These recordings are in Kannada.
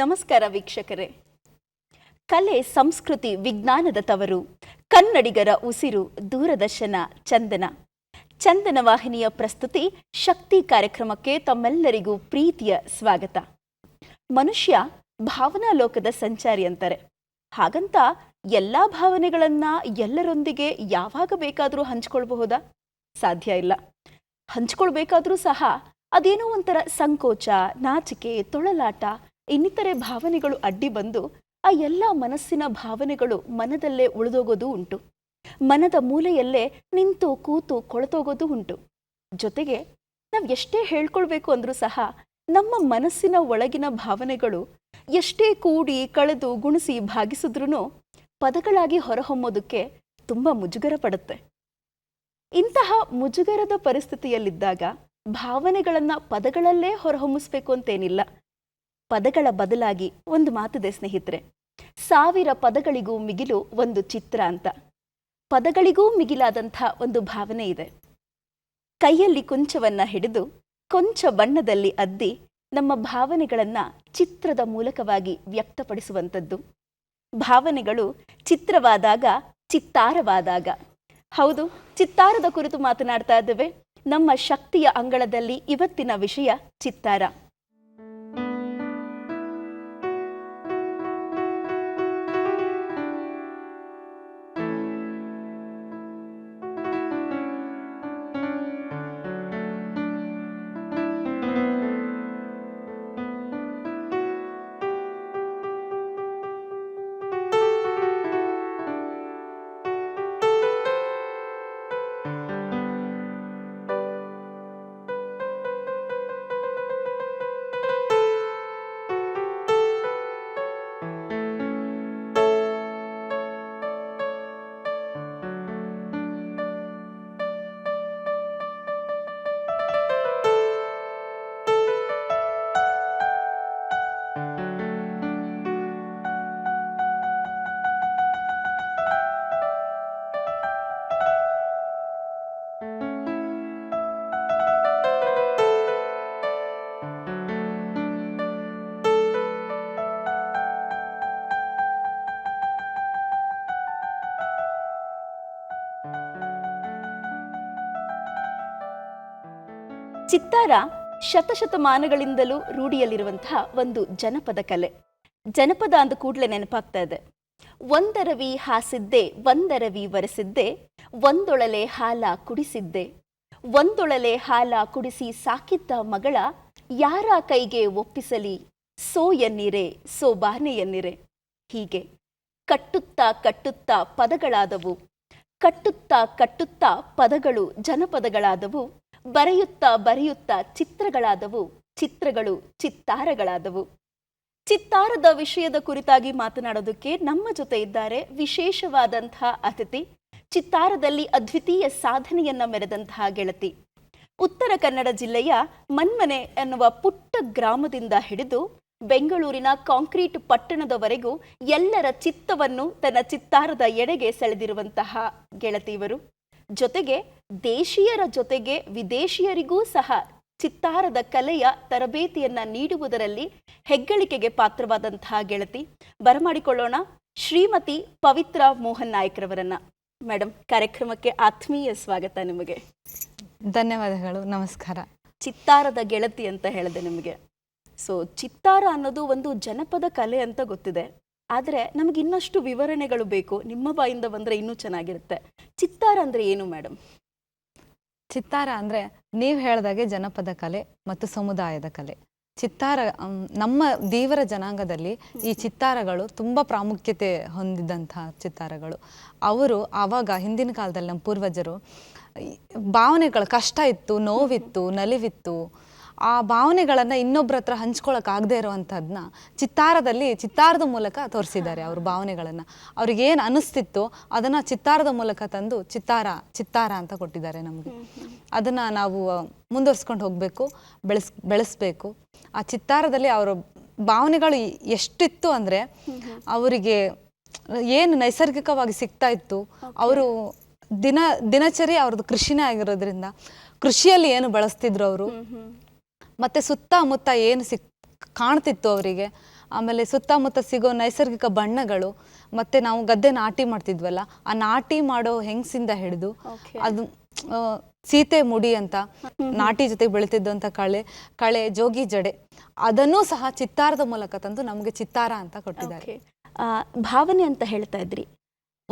ನಮಸ್ಕಾರ ವೀಕ್ಷಕರೇ. ಕಲೆ, ಸಂಸ್ಕೃತಿ, ವಿಜ್ಞಾನದ ತವರು, ಕನ್ನಡಿಗರ ಉಸಿರು, ದೂರದರ್ಶನ, ಚಂದನ. ಚಂದನ ವಾಹಿನಿಯ ಪ್ರಸ್ತುತಿ, ಶಕ್ತಿ ಕಾರ್ಯಕ್ರಮಕ್ಕೆ ತಮ್ಮೆಲ್ಲರಿಗೂ ಪ್ರೀತಿಯ ಸ್ವಾಗತ. ಮನುಷ್ಯ ಭಾವನಾ ಲೋಕದ ಸಂಚಾರಿ ಅಂತಾರೆ. ಹಾಗಂತ ಎಲ್ಲಾ ಭಾವನೆಗಳನ್ನ ಎಲ್ಲರೊಂದಿಗೆ ಯಾವಾಗ ಬೇಕಾದರೂ ಹಂಚ್ಕೊಳ್ಬಹುದಾ? ಸಾಧ್ಯ ಇಲ್ಲ. ಹಂಚ್ಕೊಳ್ಬೇಕಾದ್ರೂ ಸಹ ಅದೇನೋ ಒಂಥರ ಸಂಕೋಚ, ನಾಚಿಕೆ, ತೊಳಲಾಟ ಇನ್ನಿತರೆ ಭಾವನೆಗಳು ಅಡ್ಡಿ ಬಂದು ಆ ಎಲ್ಲ ಮನಸ್ಸಿನ ಭಾವನೆಗಳು ಮನದಲ್ಲೇ ಉಳಿದೋಗೋದು ಉಂಟು. ಮನದ ಮೂಲೆಯಲ್ಲೇ ನಿಂತು ಕೂತು ಕೊಳತೋಗೋದು ಉಂಟು. ಜೊತೆಗೆ ನಾವು ಎಷ್ಟೇ ಹೇಳ್ಕೊಳ್ಬೇಕು ಅಂದರೂ ಸಹ ನಮ್ಮ ಮನಸ್ಸಿನ ಒಳಗಿನ ಭಾವನೆಗಳು ಎಷ್ಟೇ ಕೂಡಿ ಕಳೆದು ಗುಣಿಸಿ ಭಾಗಿಸಿದ್ರೂ ಪದಗಳಾಗಿ ಹೊರಹೊಮ್ಮೋದಕ್ಕೆ ತುಂಬ ಮುಜುಗರ ಪಡುತ್ತೆ. ಇಂತಹ ಮುಜುಗರದ ಪರಿಸ್ಥಿತಿಯಲ್ಲಿದ್ದಾಗ ಭಾವನೆಗಳನ್ನು ಪದಗಳಲ್ಲೇ ಹೊರಹೊಮ್ಮಿಸ್ಬೇಕು ಅಂತೇನಿಲ್ಲ. ಪದಗಳ ಬದಲಾಗಿ ಒಂದು ಮಾತಿದೆ ಸ್ನೇಹಿತರೆ. ಸಾವಿರ ಪದಗಳಿಗೂ ಮಿಗಿಲು ಒಂದು ಚಿತ್ರ ಅಂತ. ಪದಗಳಿಗೂ ಮಿಗಿಲಾದಂಥ ಒಂದು ಭಾವನೆ ಇದೆ. ಕೈಯಲ್ಲಿ ಕೊಂಚವನ್ನು ಹಿಡಿದು ಕೊಂಚ ಬಣ್ಣದಲ್ಲಿ ಅದ್ದಿ ನಮ್ಮ ಭಾವನೆಗಳನ್ನು ಚಿತ್ರದ ಮೂಲಕವಾಗಿ ವ್ಯಕ್ತಪಡಿಸುವಂಥದ್ದು. ಭಾವನೆಗಳು ಚಿತ್ರವಾದಾಗ ಚಿತ್ತಾರವಾದಾಗ. ಹೌದು, ಚಿತ್ತಾರದ ಕುರಿತು ಮಾತನಾಡ್ತಾ ಇದ್ದೇವೆ. ನಮ್ಮ ಶಕ್ತಿಯ ಅಂಗಳದಲ್ಲಿ ಇವತ್ತಿನ ವಿಷಯ ಚಿತ್ತಾರ. ಚಿತ್ತಾರ ಶತಶತಮಾನಗಳಿಂದಲೂ ರೂಢಿಯಲ್ಲಿರುವಂತಹ ಒಂದು ಜನಪದ ಕಲೆ. ಜನಪದ ಅಂದ ಕೂಡಲೇ ನೆನಪಾಗ್ತಾ ಇದೆ. ಒಂದರವಿ ಹಾಸಿದ್ದೆ, ಒಂದರವಿ ವರೆಸಿದ್ದೆ ಒಂದೊಳಲೆ ಹಾಲ ಕುಡಿಸಿದ್ದೆ. ಒಂದೊಳಲೆ ಹಾಲ ಕುಡಿಸಿ ಸಾಕಿದ್ದ ಮಗಳ ಯಾರ ಕೈಗೆ ಒಪ್ಪಿಸಲಿ? So ಎನ್ನಿರೆ, so ಬಾನೆ ಎನ್ನಿರೆ. ಹೀಗೆ ಕಟ್ಟುತ್ತಾ ಕಟ್ಟುತ್ತಾ ಪದಗಳಾದವು. ಕಟ್ಟುತ್ತಾ ಕಟ್ಟುತ್ತಾ ಪದಗಳು ಜನಪದಗಳಾದವು. ಬರೆಯುತ್ತಾ ಬರೆಯುತ್ತಾ ಚಿತ್ರಗಳಾದವು, ಚಿತ್ರಗಳು ಚಿತ್ತಾರಗಳಾದವು. ಚಿತ್ತಾರದ ವಿಷಯದ ಕುರಿತಾಗಿ ಮಾತನಾಡೋದಕ್ಕೆ ನಮ್ಮ ಜೊತೆ ಇದ್ದಾರೆ ವಿಶೇಷವಾದಂತಹ ಅತಿಥಿ, ಚಿತ್ತಾರದಲ್ಲಿ ಅದ್ವಿತೀಯ ಸಾಧನೆಯನ್ನ ಮೆರೆದಂತಹ ಗೆಳತಿ. ಉತ್ತರ ಕನ್ನಡ ಜಿಲ್ಲೆಯ ಮನ್ಮನೆ ಎನ್ನುವ ಪುಟ್ಟ ಗ್ರಾಮದಿಂದ ಹಿಡಿದು ಬೆಂಗಳೂರಿನ ಕಾಂಕ್ರೀಟ್ ಪಟ್ಟಣದವರೆಗೂ ಎಲ್ಲರ ಚಿತ್ತವನ್ನು ತನ್ನ ಚಿತ್ತಾರದ ಎಡೆಗೆ ಸೆಳೆದಿರುವಂತಹ ಗೆಳತಿ ಇವರು ಜೊತೆಗೆ ದೇಶೀಯರ ಜೊತೆಗೆ ವಿದೇಶಿಯರಿಗೂ ಸಹ ಚಿತ್ತಾರದ ಕಲೆಯ ತರಬೇತಿಯನ್ನ ನೀಡುವುದರಲ್ಲಿ ಹೆಗ್ಗಳಿಕೆಗೆ ಪಾತ್ರವಾದಂತಹ ಗೆಳತಿ. ಬರಮಾಡಿಕೊಳ್ಳೋಣ ಶ್ರೀಮತಿ ಪವಿತ್ರ ಮೋಹನ್ ನಾಯ್ಕರವರನ್ನ. ಮೇಡಮ್ ಕಾರ್ಯಕ್ರಮಕ್ಕೆ ಆತ್ಮೀಯ ಸ್ವಾಗತ ನಿಮಗೆ. ಧನ್ಯವಾದಗಳು ನಮಸ್ಕಾರ. ಚಿತ್ತಾರದ ಗೆಳತಿ ಅಂತ ಹೇಳಿದೆ ನಿಮಗೆ. ಸೊ ಚಿತ್ತಾರ ಅನ್ನೋದು ಒಂದು ಜನಪದ ಕಲೆ ಅಂತ ಗೊತ್ತಿದೆ. ಆದರೆ ನಮಗೆ ಇನ್ನಷ್ಟು ವಿವರಣೆಗಳು ಬೇಕು. ನಿಮ್ಮ ಬಾಯಿಂದ ಬಂದರೆ ಇನ್ನೂ ಚೆನ್ನಾಗಿರುತ್ತೆ. ಚಿತ್ತಾರ ಅಂದ್ರೆ ಏನು ಮೇಡಮ್ ಚಿತ್ತಾರ ಅಂದರೆ ನೀವು ಹೇಳ್ದಾಗೆ ಜನಪದ ಕಲೆ ಮತ್ತು ಸಮುದಾಯದ ಕಲೆ. ಚಿತ್ತಾರ ನಮ್ಮ ದೇವರ ಜನಾಂಗದಲ್ಲಿ ಈ ಚಿತ್ತಾರಗಳು ತುಂಬ ಪ್ರಾಮುಖ್ಯತೆ ಹೊಂದಿದಂತಹ ಚಿತ್ತಾರಗಳು. ಅವರು ಆವಾಗ ಹಿಂದಿನ ಕಾಲದಲ್ಲಿ ನಮ್ಮ ಪೂರ್ವಜರು ಭಾವನೆಗಳು ಕಷ್ಟ ಇತ್ತು ನೋವಿತ್ತು ನಲಿವಿತ್ತು. ಆ ಭಾವನೆಗಳನ್ನು ಇನ್ನೊಬ್ಬರ ಹತ್ರ ಹಂಚ್ಕೊಳಕ್ಕಾಗದೇ ಇರುವಂಥದ್ದನ್ನ ಚಿತ್ತಾರದಲ್ಲಿ ಚಿತ್ತಾರದ ಮೂಲಕ ತೋರಿಸಿದ್ದಾರೆ ಅವ್ರ ಭಾವನೆಗಳನ್ನು. ಅವ್ರಿಗೇನು ಅನಿಸ್ತಿತ್ತು ಅದನ್ನು ಚಿತ್ತಾರದ ಮೂಲಕ ತಂದು ಚಿತ್ತಾರ ಚಿತ್ತಾರ ಅಂತ ಕೊಟ್ಟಿದ್ದಾರೆ ನಮಗೆ. ಅದನ್ನು ನಾವು ಮುಂದುವರ್ಸ್ಕೊಂಡು ಹೋಗಬೇಕು ಬೆಳೆಸ್ ಬೆಳೆಸ್ಬೇಕು. ಆ ಚಿತ್ತಾರದಲ್ಲಿ ಅವರ ಭಾವನೆಗಳು ಎಷ್ಟಿತ್ತು ಅಂದರೆ ಅವರಿಗೆ ಏನು ನೈಸರ್ಗಿಕವಾಗಿ ಸಿಗ್ತಾ ಇತ್ತು ಅವರು ದಿನ ದಿನಚರಿ ಅವ್ರದ್ದು ಕೃಷಿನೇ ಆಗಿರೋದ್ರಿಂದ ಕೃಷಿಯಲ್ಲಿ ಏನು ಬಳಸ್ತಿದ್ರು ಅವರು? ಮತ್ತೆ ಸುತ್ತಮುತ್ತ ಏನು ಸಿಕ್ ಕಾಣ್ತಿತ್ತು ಅವರಿಗೆ ಆಮೇಲೆ ಸುತ್ತಮುತ್ತ ಸಿಗೋ ನೈಸರ್ಗಿಕ ಬಣ್ಣಗಳು ಮತ್ತೆ ನಾವು ಗದ್ದೆ ನಾಟಿ ಮಾಡ್ತಿದ್ವಲ್ಲ ಆ ನಾಟಿ ಮಾಡೋ ಹೆಂಗಸಿಂದ ಹಿಡಿದು. ಅದು ಸೀತೆ ಮುಡಿ ಅಂತ ನಾಟಿ ಜೊತೆಗೆ ಬೆಳೀತಿದ್ದಂಥ ಕಳೆ ಕಳೆ ಜೋಗಿ ಜಡೆ ಅದನ್ನೂ ಸಹ ಚಿತ್ತಾರದ ಮೂಲಕ ತಂದು ನಮಗೆ ಚಿತ್ತಾರ ಅಂತ ಕೊಟ್ಟಿದ್ದಾರೆ. ಭಾವನೆ ಅಂತ ಹೇಳ್ತಾ ಇದ್ರಿ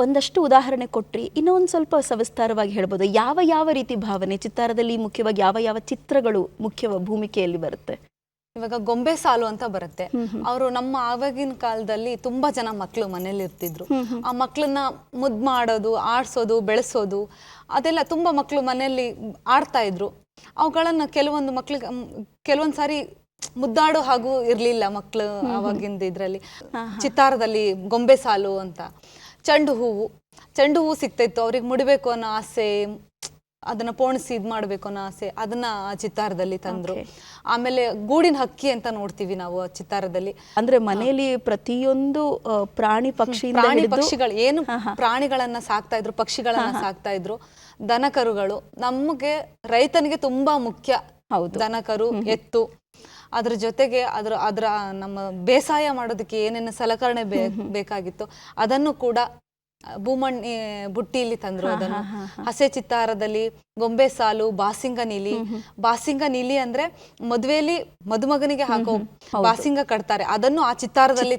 ಒಂದಷ್ಟು ಉದಾಹರಣೆ ಕೊಟ್ರಿ. ಇನ್ನೊಂದು ಒಂದು ಸ್ವಲ್ಪ ಸವಿಸ್ತಾರವಾಗಿ ಹೇಳ್ಬೋದು. ಯಾವ ಯಾವ ರೀತಿ ಭಾವನೆ ಚಿತ್ತಾರದಲ್ಲಿ ಮುಖ್ಯವಾಗಿ ಯಾವ ಯಾವ ಚಿತ್ರಗಳು ಮುಖ್ಯ ಭೂಮಿಕೆಯಲ್ಲಿ ಬರುತ್ತೆ? ಇವಾಗ ಗೊಂಬೆ ಸಾಲು ಅಂತ ಬರುತ್ತೆ. ಅವರು ನಮ್ಮ ಆವಾಗಿನ ಕಾಲದಲ್ಲಿ ತುಂಬಾ ಜನ ಮಕ್ಕಳು ಮನೇಲಿ ಇರ್ತಿದ್ರು. ಆ ಮಕ್ಕಳನ್ನ ಮುದ್ ಮಾಡೋದು ಆಡ್ಸೋದು ಬೆಳೆಸೋದು ಅದೆಲ್ಲ ತುಂಬಾ ಮಕ್ಕಳು ಮನೆಯಲ್ಲಿ ಆಡ್ತಾ ಇದ್ರು. ಅವುಗಳನ್ನ ಕೆಲವೊಂದು ಮಕ್ಳು ಕೆಲವೊಂದು ಸಾರಿ ಮುದ್ದಾಡೋ ಹಾಗೂ ಇರ್ಲಿಲ್ಲ ಮಕ್ಕಳು ಆವಾಗಿಂದ ಇದ್ರಲ್ಲಿ. ಚಿತ್ತಾರದಲ್ಲಿ ಗೊಂಬೆ ಸಾಲು ಅಂತ. ಚೆಂಡು ಹೂವು ಚೆಂಡು ಹೂವು ಸಿಗ್ತಾಯಿತ್ತು ಅವ್ರಿಗೆ ಮುಡಿಬೇಕು ಅನ್ನೋ ಆಸೆ ಅದನ್ನ ಪೋಣಿಸಿ ಇದು ಮಾಡಬೇಕು ಅನ್ನೋ ಆಸೆ ಅದನ್ನ ಆ ಚಿತ್ತಾರದಲ್ಲಿ ತಂದ್ರು. ಆಮೇಲೆ ಗೂಡಿನ ಹಕ್ಕಿ ಅಂತ ನೋಡ್ತೀವಿ ನಾವು ಆ ಚಿತ್ತಾರದಲ್ಲಿ. ಅಂದ್ರೆ ಮನೆಯಲ್ಲಿ ಪ್ರತಿಯೊಂದು ಪ್ರಾಣಿ ಪಕ್ಷಿ ಪ್ರಾಣಿ ಪಕ್ಷಿಗಳು ಏನು ಪ್ರಾಣಿಗಳನ್ನ ಸಾಕ್ತಾ ಇದ್ರು ಪಕ್ಷಿಗಳನ್ನ ಸಾಕ್ತಾ ಇದ್ರು ದನಕರುಗಳು. ನಮಗೆ ರೈತನಿಗೆ ತುಂಬಾ ಮುಖ್ಯ ಹೌದು. ದನಕರು ಎತ್ತು. ಅದ್ರ ಜೊತೆಗೆ ಅದ್ರ ಅದ್ರ ನಮ್ಮ ಬೇಸಾಯ ಮಾಡೋದಕ್ಕೆ ಏನೇನು ಸಲಕರಣೆ ಬೇ- ಬೇಕಾಗಿತ್ತು ಅದನ್ನು ಕೂಡ ಭೂಮಣ್ಣಿ ಬುಟ್ಟಿಲಿ ತಂದ್ರು ಅದನ್ನು. ಹಸೆ ಚಿತ್ತಾರದಲ್ಲಿ ಗೊಂಬೆ ಸಾಲು ಬಾಸಿಂಗ ನೀಲಿ. ಬಾಸಿಂಗ ನೀಲಿ ಅಂದ್ರೆ ಮದುವೆಯಲ್ಲಿ ಮದುಮಗನಿಗೆ ಹಾಕೋ ಬಾಸಿಂಗ ಕಟ್ತಾರೆ. ಅದನ್ನು ಆ ಚಿತ್ತಾರದಲ್ಲಿ.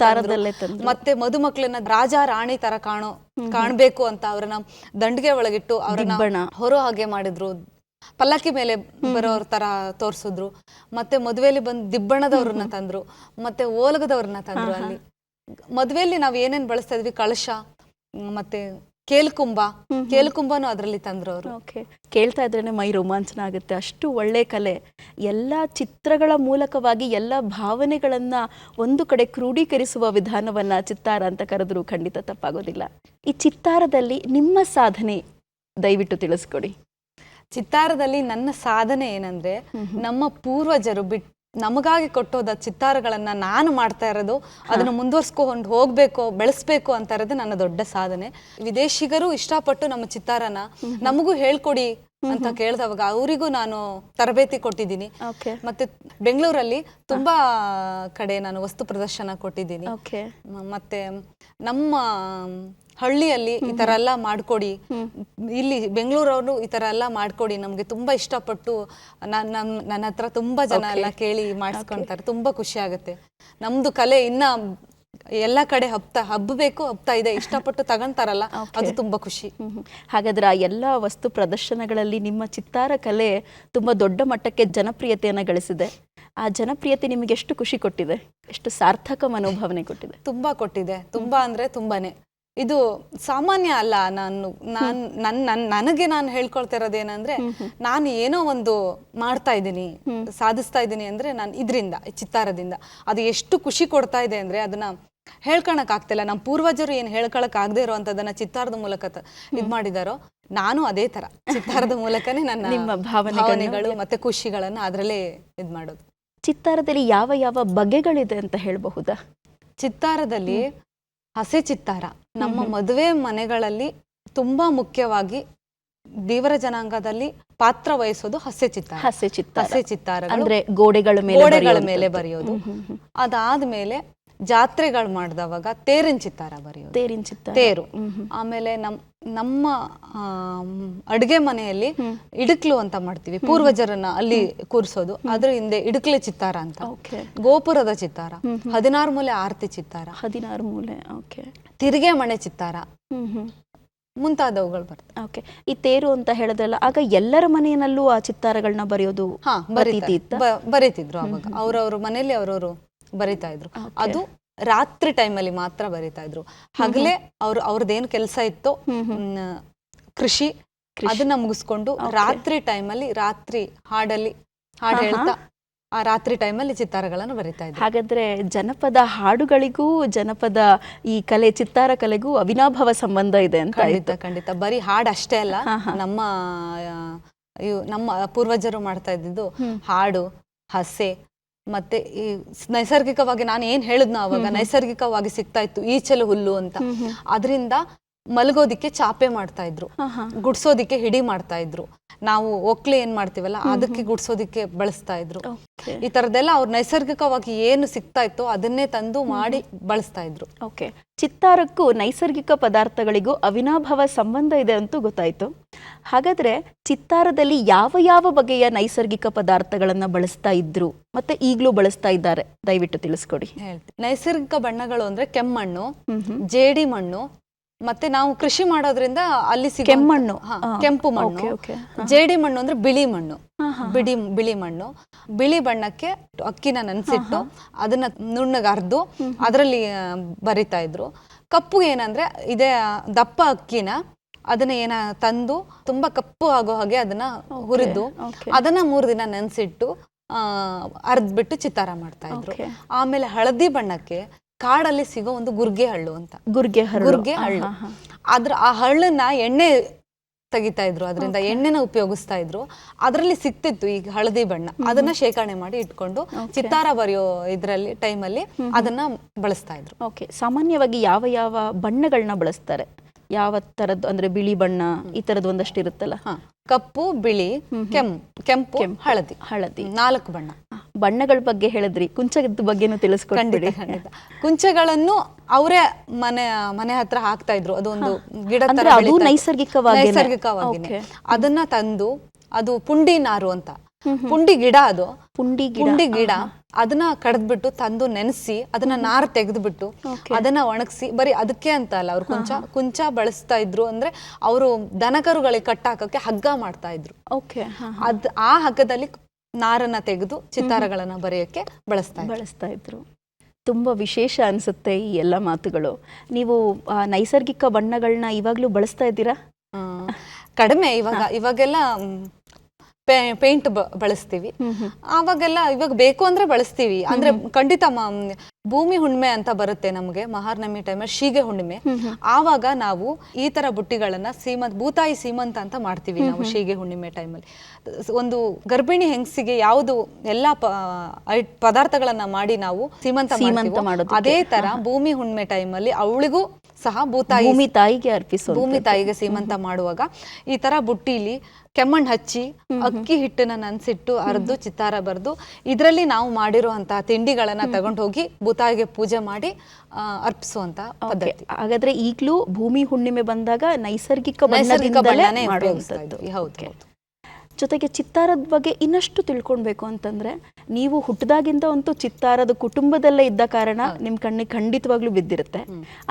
ಮತ್ತೆ ಮದುಮಕ್ಳನ್ನ ರಾಜ ರಾಣಿ ತರ ಕಾಣೋ ಕಾಣ್ಬೇಕು ಅಂತ ಅವ್ರನ್ನ ದಂಡಿಗೆ ಒಳಗಿಟ್ಟು. ಅವ್ರನ್ನ ಹೊರೋ ಹಾಗೆ ಮಾಡಿದ್ರು. ಪಲ್ಲಕ್ಕಿ ಮೇಲೆ ಬರೋರ್ ತರ ತೋರ್ಸಿದ್ರು. ಮತ್ತೆ ಮದುವೆಯಲ್ಲಿ ಬಂದ್ ದಿಬ್ಬಣದವ್ರನ್ನ ತಂದ್ರು. ಮತ್ತೆ ಓಲಗದವ್ರನ್ನ ತಂದ್ರು ಅಲ್ಲಿ. ಮದುವೆಯಲ್ಲಿ ನಾವ್ ಏನೇನ್ ಬಳಸ್ತಾ ಇದ್ವಿ? ಕಳಶ ಮತ್ತೆ ಕೇಲ್ಕುಂಬ. ಕೇಲ್ಕುಂಬನು ಅದ್ರಲ್ಲಿ ತಂದ್ರು ಅವರು. ಕೇಳ್ತಾ ಇದ್ರೇನೆ ಮೈ ರೋಮಾಂಚನ ಆಗುತ್ತೆ ಅಷ್ಟು ಒಳ್ಳೆ ಕಲೆ. ಎಲ್ಲ ಚಿತ್ರಗಳ ಮೂಲಕವಾಗಿ ಎಲ್ಲ ಭಾವನೆಗಳನ್ನ ಒಂದು ಕಡೆ ಕ್ರೋಢೀಕರಿಸುವ ವಿಧಾನವನ್ನ ಚಿತ್ತಾರ ಅಂತ ಕರೆದ್ರು. ಖಂಡಿತ ತಪ್ಪಾಗೋದಿಲ್ಲ. ಈ ಚಿತ್ತಾರದಲ್ಲಿ ನಿಮ್ಮ ಸಾಧನೆ ದಯವಿಟ್ಟು ತಿಳಿಸ್ಕೊಡಿ. ಚಿತ್ತಾರದಲ್ಲಿ ನನ್ನ ಸಾಧನೆ ಏನಂದ್ರೆ ನಮ್ಮ ಪೂರ್ವಜರು ಬಿಟ್ ನಮಗಾಗಿ ಕೊಟ್ಟೋದ ಚಿತ್ತಾರಗಳನ್ನ ನಾನು ಮಾಡ್ತಾ ಇರೋದು ಅದನ್ನ ಮುಂದುವರ್ಸ್ಕೊಂಡು ಹೋಗ್ಬೇಕು ಬೆಳೆಸ್ಬೇಕು ಅಂತ ಇರೋದು ನನ್ನ ದೊಡ್ಡ ಸಾಧನೆ. ವಿದೇಶಿಗರು ಇಷ್ಟಪಟ್ಟು ನಮ್ಮ ಚಿತ್ತಾರನ ನಮಗೂ ಹೇಳ್ಕೊಡಿ ಅಂತ ಕೇಳಿದವಾಗ ಅವರಿಗೂ ನಾನು ತರಬೇತಿ ಕೊಟ್ಟಿದ್ದೀನಿ. ಮತ್ತೆ ಬೆಂಗಳೂರಲ್ಲಿ ತುಂಬಾ ಕಡೆ ನಾನು ವಸ್ತು ಪ್ರದರ್ಶನ ಕೊಟ್ಟಿದ್ದೀನಿ. ಮತ್ತೆ ನಮ್ಮ ಹಳ್ಳಿಯಲ್ಲಿ ಈ ತರ ಎಲ್ಲ ಮಾಡ್ಕೊಡಿ. ಇಲ್ಲಿ ಬೆಂಗಳೂರವರು ಈ ತರ ಎಲ್ಲ ಮಾಡ್ಕೊಡಿ. ನಮ್ಗೆ ತುಂಬಾ ಇಷ್ಟಪಟ್ಟು ನಾನ್- ನಮ್ ನನ್ನ ಹತ್ರ ತುಂಬಾ ಜನ ಎಲ್ಲ ಕೇಳಿ ಮಾಡಿಸ್ಕೊಂತಾರೆ. ತುಂಬಾ ಖುಷಿ ಆಗುತ್ತೆ. ನಮ್ದು ಕಲೆ ಇನ್ನ ಎಲ್ಲಾ ಕಡೆ ಹಬ್ತಾ ಹಬ್ಬಬೇಕು ಹಬ್ತಾ ಇದೆ. ಇಷ್ಟಪಟ್ಟು ತಗೊಂತಾರಲ್ಲ ಅದು ತುಂಬಾ ಖುಷಿ. ಹಾಗಾದ್ರೆ ಆ ಎಲ್ಲ ವಸ್ತು ಪ್ರದರ್ಶನಗಳಲ್ಲಿ ನಿಮ್ಮ ಚಿತ್ತಾರ ಕಲೆ ತುಂಬಾ ದೊಡ್ಡ ಮಟ್ಟಕ್ಕೆ ಜನಪ್ರಿಯತೆಯನ್ನ ಗಳಿಸಿದೆ. ಆ ಜನಪ್ರಿಯತೆ ನಿಮಗೆ ಎಷ್ಟು ಖುಷಿ ಕೊಟ್ಟಿದೆ? ಎಷ್ಟು ಸಾರ್ಥಕ ಮನೋಭಾವನೆ ಕೊಟ್ಟಿದೆ? ತುಂಬಾ ಕೊಟ್ಟಿದೆ. ತುಂಬಾ ಅಂದ್ರೆ ತುಂಬಾನೇ. ಇದು ಸಾಮಾನ್ಯ ಅಲ್ಲ ನಾನು ನಾನು ನನ್ ನನ್ ನನಗೆ ನಾನು ಹೇಳ್ಕೊಳ್ತಾ ಇರೋದೇನಂದ್ರೆ ನಾನು ಏನೋ ಒಂದು ಮಾಡ್ತಾ ಇದ್ದೀನಿ ಸಾಧಿಸ್ತಾ ಇದ್ದೀನಿ ಅಂದ್ರೆ ನಾನು ಇದರಿಂದ ಚಿತ್ತಾರದಿಂದ. ಅದು ಎಷ್ಟು ಖುಷಿ ಕೊಡ್ತಾ ಇದೆ ಅಂದ್ರೆ ಅದನ್ನ ಹೇಳ್ಕೊಳಕ್ ಆಗ್ತಿಲ್ಲ. ನಮ್ಮ ಪೂರ್ವಜರು ಏನ್ ಹೇಳ್ಕೊಳಕ್ ಆಗದೆ ಇರುವಂತದನ್ನ ಚಿತ್ತಾರದ ಮೂಲಕ ಇದ್ ಮಾಡಿದಾರೋ ನಾನು ಅದೇ ತರ. ಚಿತ್ತಾರದ ಮೂಲಕನೇ ನನ್ನ ನಿಮ್ಮ ಭಾವನೆಗಳು ಮತ್ತೆ ಖುಷಿಗಳನ್ನ ಅದರಲ್ಲೇ ಇದ್ ಮಾಡೋದು. ಚಿತ್ತಾರದಲ್ಲಿ ಯಾವ ಯಾವ ಬಗೆಗಳಿದೆ ಅಂತ ಹೇಳಬಹುದಾ? ಚಿತ್ತಾರದಲ್ಲಿ ಹಸೆ ಚಿತ್ತಾರ. ನಮ್ಮ ಮದುವೆ ಮನೆಗಳಲ್ಲಿ ತುಂಬಾ ಮುಖ್ಯವಾಗಿ ದೇವರ ಜನಾಂಗದಲ್ಲಿ ಪಾತ್ರ ವಹಿಸೋದು ಹಸೆ ಚಿತ್ತಾರ. ಹಸೆ ಚಿತ್ತಾರ. ಹಸೆ ಚಿತ್ತಾರ ಅಂದ್ರೆ ಗೋಡೆಗಳ ಮೇಲೆ ಗೋಡೆಗಳ. ಮೇಲೆ ಬರೆಯೋದು. ಅದಾದ್ಮೇಲೆ ಜಾತ್ರೆಗಳು ಮಾಡಿದವಾಗ ತೇರಿನ ಚಿತ್ತಾರ ಬರೆಯೋದು. ತೇರಿನ ಚಿತ್ತಾರ. ತೇರು. ಆಮೇಲೆ ನಮ್ ನಮ್ಮ ಅಡುಗೆ ಮನೆಯಲ್ಲಿ ಇಡುಕ್ಲು ಅಂತ ಮಾಡ್ತೀವಿ. ಪೂರ್ವಜರನ್ನ ಅಲ್ಲಿ ಕೂರಿಸೋದು. ಅದ್ರ ಹಿಂದೆ ಇಡಕ್ಲೆ ಚಿತ್ತಾರ ಅಂತ. ಗೋಪುರದ ಚಿತ್ತಾರ. ಹದಿನಾರು ಮೂಲೆ ಆರತಿ ಚಿತ್ತಾರ. ಹದಿನಾರು ಮೂಲೆ ಓಕೆ. ತಿರುಗೆ ಮನೆ ಚಿತ್ತಾರ. ಮುಂತಾದವುಗಳು ಬರ್ತವೆ. ಓಕೆ. ಈ ತೇರು ಅಂತ ಹೇಳಿದ್ರಲ್ಲ ಆಗ ಎಲ್ಲರ ಮನೆಯಲ್ಲೂ ಆ ಚಿತ್ತಾರಗಳನ್ನ ಬರೆಯೋದು ಬರೀತಿದ್ರು ಅವಾಗ. ಅವ್ರವ್ರ ಮನೆಯಲ್ಲಿ ಅವ್ರವ್ರು ಬರಿತಾ ಇದ್ರು. ಅದು ರಾತ್ರಿ ಟೈಮಲ್ಲಿ ಮಾತ್ರ ಬರಿತಾ ಇದ್ರು. ಹಗಲೇ ಅವ್ರು ಅವ್ರದ್ದೇನು ಕೆಲಸ ಇತ್ತು ಕೃಷಿ ಅದನ್ನ ಮುಗಿಸ್ಕೊಂಡು ರಾತ್ರಿ ಟೈಮಲ್ಲಿ ರಾತ್ರಿ ಹಾಡಲ್ಲಿ ಹಾಡು ಹೇಳ್ತಾ ಆ ರಾತ್ರಿ ಟೈಮಲ್ಲಿ ಚಿತ್ತಾರಗಳನ್ನು ಬರಿತಾ ಇದ್ದಾರೆ ಹಾಗಾದ್ರೆ ಜನಪದ ಹಾಡುಗಳಿಗೂ ಜನಪದ ಈ ಕಲೆ ಚಿತ್ತಾರ ಕಲೆಗೂ ಅವಿನಾಭಾವ ಸಂಬಂಧ ಇದೆ ಅಂತ. ಖಂಡಿತ ಖಂಡಿತ. ಬರೀ ಹಾಡು ಅಷ್ಟೇ ಅಲ್ಲ ನಮ್ಮ ನಮ್ಮ ಪೂರ್ವಜರು ಮಾಡ್ತಾ ಇದ್ದಿದ್ದು ಹಾಡು ಹಸೆ ಮತ್ತೆ ಈ ನೈಸರ್ಗಿಕವಾಗಿ ನಾನು ಏನ್ ಹೇಳಿದ್ನೋ ಅವಾಗ ನೈಸರ್ಗಿಕವಾಗಿ ಸಿಗ್ತಾ ಇತ್ತು ಈಚಲು ಹುಲ್ಲು ಅಂತ. ಅದರಿಂದ ಮಲಗೋದಿಕ್ಕೆ ಚಾಪೆ ಮಾಡ್ತಾ ಇದ್ರು. ಗುಡ್ಸೋದಿಕ್ಕೆ ಹಿಡಿ ಮಾಡ್ತಾ ಇದ್ರು. ನಾವು ಒಕ್ಲೆ ಏನ್ ಮಾಡ್ತೀವಲ್ಲ ಅದಕ್ಕೆ ಗುಡ್ಸೋದಿಕ್ಕೆ ಬಳಸ್ತಾ ಇದ್ರು. ಈ ತರದೆಲ್ಲ ಅವ್ರು ನೈಸರ್ಗಿಕವಾಗಿ ಏನು ಸಿಗ್ತಾ ಇತ್ತೋ ಅದನ್ನೇ ತಂದು ಮಾಡಿ ಬಳಸ್ತಾ ಇದ್ರು. ಓಕೆ. ಚಿತ್ತಾರಕ್ಕೂ ನೈಸರ್ಗಿಕ ಪದಾರ್ಥಗಳಿಗೂ ಅವಿನಾಭಾವ ಸಂಬಂಧ ಇದೆ ಅಂತೂ ಗೊತ್ತಾಯ್ತು. ಹಾಗಾದ್ರೆ ಚಿತ್ತಾರದಲ್ಲಿ ಯಾವ ಯಾವ ಬಗೆಯ ನೈಸರ್ಗಿಕ ಪದಾರ್ಥಗಳನ್ನ ಬಳಸ್ತಾ ಇದ್ರು? ಮತ್ತೆ ಈಗಲೂ ಬಳಸ್ತಾ ಇದ್ದಾರೆ. ದಯವಿಟ್ಟು ತಿಳಿಸ್ಕೊಡಿ. ನೈಸರ್ಗಿಕ ಬಣ್ಣಗಳು ಅಂದ್ರೆ ಕೆಮ್ಮಣ್ಣು. ಜೇಡಿ ಮಣ್ಣು ಮತ್ತೆ ನಾವು ಕೃಷಿ ಮಾಡೋದ್ರಿಂದ ಅಲ್ಲಿ ಸಿಗೋ ಕೆಮ್ಮಣ್ಣು. ಹಾ, ಆ, ಕೆಂಪು ಮಣ್ಣು. okay, okay. ಜೇಡಿ ಮಣ್ಣು ಅಂದ್ರೆ ಬಿಳಿ ಮಣ್ಣು. ಹಾ, ಬಿಳಿ ಬಿಳಿ ಮಣ್ಣು. ಬಿಳಿ ಬಣ್ಣಕ್ಕೆ ಅಕ್ಕಿನ ನೆನ್ಸಿಟ್ಟು ಅದನ್ನ ನುಣ್ಣಗೆ ಅರ್ದು ಅದರಲ್ಲಿ ಬರಿತಾ ಇದ್ರು. ಕಪ್ಪು ಏನಂದ್ರೆ ಇದೇ ದಪ್ಪ ಅಕ್ಕಿನ ಅದನ್ನ ಏನ ತಂದು ತುಂಬಾ ಕಪ್ಪು ಆಗೋ ಹಾಗೆ ಅದನ್ನ ಹುರಿದು okay. ಅದನ್ನ ಮೂರು ದಿನ ನೆನೆಸಿಟ್ಟು ಅರ್ದ್ಬಿಟ್ಟು ಚಿತ್ತಾರ ಮಾಡ್ತಾ ಇದ್ರು. Okay. ಆಮೇಲೆ ಹಳದಿ ಬಣ್ಣಕ್ಕೆ ಕಾಡಲ್ಲಿ ಸಿಗೋ ಒಂದು ಗುರ್ಗೆ ಹಳ್ಳು ಅಂತ. ಗುರ್ಗೆ. ಗುರ್ಗೆ ಹಳ್ಳು. ಅದ್ರ ಆ ಹಳ್ಳನ್ನ ಎಣ್ಣೆ ತೆಗಿತಾ ಇದ್ರು. ಅದರಿಂದ ಎಣ್ಣೆನ ಉಪಯೋಗಿಸ್ತಾ ಇದ್ರು. ಅದರಲ್ಲಿ ಸಿಕ್ತಿತ್ತು ಈಗ ಹಳದಿ ಬಣ್ಣ. ಅದನ್ನ ಶೇಖರಣೆ ಮಾಡಿ ಇಟ್ಕೊಂಡು ಚಿತ್ತಾರ ಬರೆಯೋ ಇದ್ರಲ್ಲಿ ಟೈಮಲ್ಲಿ ಅದನ್ನ ಬಳಸ್ತಾ ಇದ್ರು. ಓಕೆ ಸಾಮಾನ್ಯವಾಗಿ ಯಾವ ಯಾವ ಬಣ್ಣಗಳನ್ನ ಬಳಸ್ತಾರೆ? ಯಾವ ತರದ್ದು ಅಂದ್ರೆ ಬಿಳಿ ಬಣ್ಣ ಈ ತರದ್ ಒಂದಷ್ಟು ಇರುತ್ತಲ್ಲ ಹ. ಕಪ್ಪು ಬಿಳಿ ಕೆಂಪು ಕೆಂಪು ಹಳದಿ. ಹಳದಿ. ನಾಲ್ಕು ಬಣ್ಣ. ಬಣ್ಣಗಳ ಬಗ್ಗೆ ಹೇಳಿದ್ರಿ. ಕುಂಚದ ಬಗ್ಗೆನೂ ಖಂಡಿತ ಕುಂಚಗಳನ್ನು ಅವರೇ ಮನೆ ಮನೆ ಹತ್ರ ಹಾಕ್ತಾ ಇದ್ರು. ಅದೊಂದು ಗಿಡ ಅದು ನೈಸರ್ಗಿಕವಾಗಿ Okay. ಅದನ್ನ ತಂದು ಅದು ಪುಂಡಿ ನಾರು ಅಂತ. ಪುಂಡಿ ಗಿಡ ಅದು. ಪುಂಡಿ ಪುಂಡಿ ಗಿಡ. ಅದನ್ನ ಕಡ್ದ್ಬಿಟ್ಟು ತಂದು ನೆನೆಸಿ ಅದನ್ನ ನಾರ್ ತೆಗೆದ್ಬಿಟ್ಟು ಅದನ್ನ ಒಣಗಿಸಿ ಬರೀ ಅದಕ್ಕೆ ಅಂತ ಅಲ್ಲ ಅವ್ರು ಕುಂಚ ಕುಂಚ ಬಳಸ್ತಾ ಇದ್ರು ಅಂದ್ರೆ ಅವರು ದನಕರುಗಳಿಗೆ ಕಟ್ಟಾಕಕ್ಕೆ ಹಗ್ಗ ಮಾಡ್ತಾ ಇದ್ರು. ಓಕೆ ಅದ್ ಆ ಹಗ್ಗದಲ್ಲಿ ನಾರನ್ನ ತೆಗೆದು ಚಿತ್ತಾರಗಳನ್ನ ಬರೆಯಕ್ಕೆ ಬಳಸ್ತಾ ಬಳಸ್ತಾ ಇದ್ರು. ತುಂಬಾ ವಿಶೇಷ ಅನ್ಸುತ್ತೆ ಈ ಎಲ್ಲ ಮಾತುಗಳು. ನೀವು ನೈಸರ್ಗಿಕ ಬಣ್ಣಗಳನ್ನ ಇವಾಗ್ಲೂ ಬಳಸ್ತಾ ಇದ್ದೀರಾ? ಕಡಿಮೆ ಇವಾಗ ಇವಾಗೆಲ್ಲ ಪೇಂಟ್ ಬಳಸ್ತೀವಿ. ಆವಾಗೆಲ್ಲ ಇವಾಗ ಬೇಕು ಅಂದ್ರೆ ಬಳಸ್ತೀವಿ. ಅಂದ್ರೆ ಖಂಡಿತ ಭೂಮಿ ಹುಣ್ಣಿಮೆ ಅಂತ ಬರುತ್ತೆ ನಮಗೆ ಮಹಾರ್ನಮಿ ಟೈಮಲ್ಲಿ ಶೀಗೆ ಹುಣ್ಣಿಮೆ. ಆವಾಗ ನಾವು ಈ ತರ ಬುಟ್ಟಿಗಳನ್ನ ಸೀಮಂತ್ ಭೂತಾಯಿ ಸೀಮಂತ ಅಂತ ಮಾಡ್ತೀವಿ ನಾವು ಶೀಗೆ ಹುಣ್ಣಿಮೆ ಟೈಮಲ್ಲಿ ಒಂದು ಗರ್ಭಿಣಿ ಹೆಂಗಸಿಗೆ ಯಾವುದು ಎಲ್ಲಾ ಪದಾರ್ಥಗಳನ್ನ ಮಾಡಿ ನಾವು ಸೀಮಂತ ಅದೇ ತರ ಭೂಮಿ ಹುಣ್ಣಿಮೆ ಟೈಮಲ್ಲಿ ಅವಳಿಗೂ ಸಹ ಭೂತಾಯಿ ಭೂಮಿ ತಾಯಿಗೆ ಅರ್ಪಿಸೋ ಭೂಮಿ ತಾಯಿಗೆ ಸೀಮಂತ ಮಾಡುವಾಗ ಈ ತರ ಬುಟ್ಟಿಲಿ ಕೆಮ್ಮಣ್ಣು ಹಚ್ಚಿ ಅಕ್ಕಿ ಹಿಟ್ಟನ್ನ ನೆನ್ಸಿಟ್ಟು ಅರ್ದು ಚಿತ್ತಾರ ಬರೆದು ಇದರಲ್ಲಿ ನಾವು ಮಾಡಿರುವಂತಹ ತಿಂಡಿಗಳನ್ನ ತಗೊಂಡು ಹೋಗಿ ಭೂತಾಯಿಗೆ ಪೂಜೆ ಮಾಡಿ ಅರ್ಪಿಸುವಂತ ಪದ್ಧತಿ. ಹಾಗಾದ್ರೆ ಈಗಲೂ ಭೂಮಿ ಹುಣ್ಣಿಮೆ ಬಂದಾಗ ನೈಸರ್ಗಿಕ ಹೌದು ಜೊತೆಗೆ ಚಿತ್ತಾರದ ಬಗ್ಗೆ ಇನ್ನಷ್ಟು ತಿಳ್ಕೊಳ್ಬೇಕು ಅಂತಂದ್ರೆ ನೀವು ಹುಟ್ಟದಾಗಿಂದ ಅಂತೂ ಚಿತ್ತಾರದ ಕುಟುಂಬದಲ್ಲೇ ಇದ್ದ ಕಾರಣ ನಿಮ್ ಕಣ್ಣಿಗೆ ಖಂಡಿತವಾಗ್ಲೂ ಬಿದ್ದಿರುತ್ತೆ.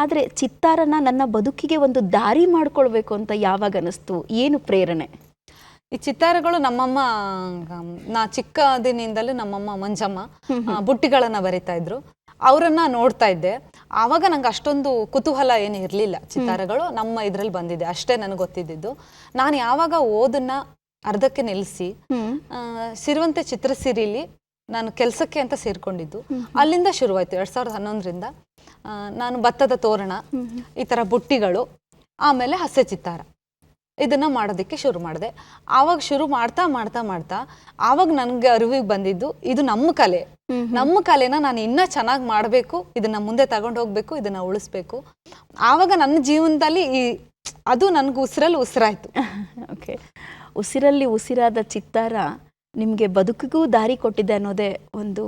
ಆದ್ರೆ ಚಿತ್ತಾರನ ನನ್ನ ಬದುಕಿಗೆ ಒಂದು ದಾರಿ ಮಾಡ್ಕೊಳ್ಬೇಕು ಅಂತ ಯಾವಾಗ ಅನಿಸ್ತು? ಏನು ಪ್ರೇರಣೆ? ಈ ಚಿತ್ತಾರಗಳು ನಮ್ಮಮ್ಮ ನಾ ನಾ ಚಿಕ್ಕದಿನಿಂದಲೂ ನಮ್ಮಮ್ಮ ಮಂಜಮ್ಮ ಬುಟ್ಟಿಗಳನ್ನ ಬರಿತಾ ಇದ್ರು. ಅವರನ್ನ ನೋಡ್ತಾ ಇದ್ದೆ. ಆವಾಗ ನಂಗೆ ಅಷ್ಟೊಂದು ಕುತೂಹಲ ಏನು ಇರಲಿಲ್ಲ. ಚಿತ್ತಾರಗಳು ನಮ್ಮ ಇದ್ರಲ್ಲಿ ಬಂದಿದೆ. ಅಷ್ಟೇ ನನಗೆ ಗೊತ್ತಿದ್ದಿದ್ದು. ನಾನು ಯಾವಾಗ ಓದನ್ನ ಅರ್ಧಕ್ಕೆ ನಿಲ್ಲಿಸಿ ಸಿರುವಂತೆ ಚಿತ್ರ ಚಿತ್ರಸಿರಿಲಿ ನಾನು ಕೆಲಸಕ್ಕೆ ಅಂತ ಸೇರ್ಕೊಂಡಿದ್ದು. ಅಲ್ಲಿಂದ ಶುರುವಾಯ್ತು. ಎರಡ್ ಸಾವಿರದ ಹನ್ನೊಂದರಿಂದ ನಾನು ಭತ್ತದ ತೋರಣ ಈ ತರ ಬುಟ್ಟಿಗಳು ಆಮೇಲೆ ಹಸೆ ಚಿತ್ತಾರ ಇದನ್ನ ಮಾಡೋದಕ್ಕೆ ಶುರು ಮಾಡಿದೆ. ಆವಾಗ ಶುರು ಮಾಡ್ತಾ ಮಾಡ್ತಾ ಮಾಡ್ತಾ ಆವಾಗ ನನಗೆ ಅರಿವಿಗೆ ಬಂದಿದ್ದು ಇದು ನಮ್ಮ ಕಲೆ. ನಮ್ಮ ಕಲೆನ ನಾನು ಇನ್ನೂ ಚೆನ್ನಾಗಿ ಮಾಡಬೇಕು ಇದನ್ನ ಮುಂದೆ ತಗೊಂಡು ಹೋಗ್ಬೇಕು ಇದನ್ನ ಉಳಿಸ್ಬೇಕು. ಆವಾಗ ನನ್ನ ಜೀವನದಲ್ಲಿ ಈ ಅದು ನನಗೆ ಉಸಿರಲ್ಲಿ ಉಸಿರಾಯ್ತು. ಓಕೆ ಉಸಿರಲ್ಲಿ ಉಸಿರಾದ ಚಿತ್ತಾರ ನಿಮಗೆ ಬದುಕಿಗೂ ದಾರಿ ಕೊಟ್ಟಿದೆ ಅನ್ನೋದೇ ಒಂದು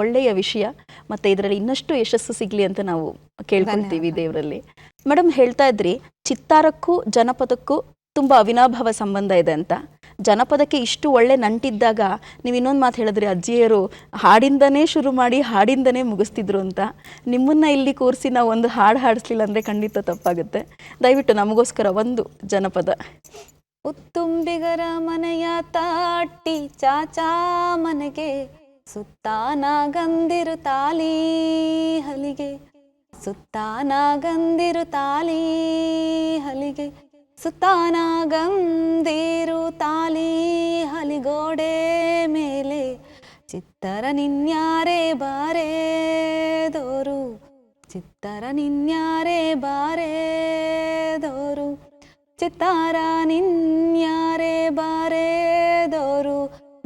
ಒಳ್ಳೆಯ ವಿಷಯ. ಮತ್ತೆ ಇದರಲ್ಲಿ ಇನ್ನಷ್ಟು ಯಶಸ್ಸು ಸಿಗ್ಲಿ ಅಂತ ನಾವು ಕೇಳ್ಕೊಳ್ತೀವಿ ದೇವರಲ್ಲಿ. ಮೇಡಮ್ ಹೇಳ್ತಾ ಇದ್ರಿ ಚಿತ್ತಾರಕ್ಕೂ ಜನಪದಕ್ಕೂ ತುಂಬಾ ಅವಿನಾಭಾವ ಸಂಬಂಧ ಇದೆ ಅಂತ. ಜನಪದಕ್ಕೆ ಇಷ್ಟು ಒಳ್ಳೆ ನಂಟಿದ್ದಾಗ ನೀವು ಇನ್ನೊಂದು ಮಾತು ಹೇಳಿದ್ರಿ ಅಜ್ಜಿಯರು ಹಾಡಿಂದನೇ ಶುರು ಮಾಡಿ ಹಾಡಿಂದನೇ ಮುಗಿಸ್ತಿದ್ರು ಅಂತ. ನಿಮ್ಮನ್ನ ಇಲ್ಲಿ ಕೂರಿಸಿ ನಾವು ಒಂದು ಹಾಡು ಹಾಡಿಸ್ಲಿಲ್ಲ ಅಂದ್ರೆ ಖಂಡಿತ ತಪ್ಪಾಗುತ್ತೆ. ದಯವಿಟ್ಟು ನಮಗೋಸ್ಕರ ಒಂದು ಜನಪದ. ಉತ್ತುಂಬಿಗರ ಮನೆಯ ತಾಟಿ ಚಾಚಾ ಮನೆಗೆ ಸುತ್ತಾನಾಗಂದಿರು ತಾಲಿ ಹಲಿಗೆ. ಸುತ್ತಾನಾಗಂದಿರು ತಾಲಿ ಹಲಿಗೆ. ಸುತ್ತಾನಾಗಂದಿರು ತಾಲಿ ಹಲಿಗೋಡೆ ಮೇಲೆ ಚಿತ್ತರ ನಿನ್ಯಾರೆ ಬಾರೆ ದೋರು. ಚಿತ್ತರ ನಿನ್ಯಾರೆ ಬಾರೆ ದೋರು. ಚಿತ್ತಾರ ನಿನ್ಯಾರೆ ಬಾರೆದೋರು,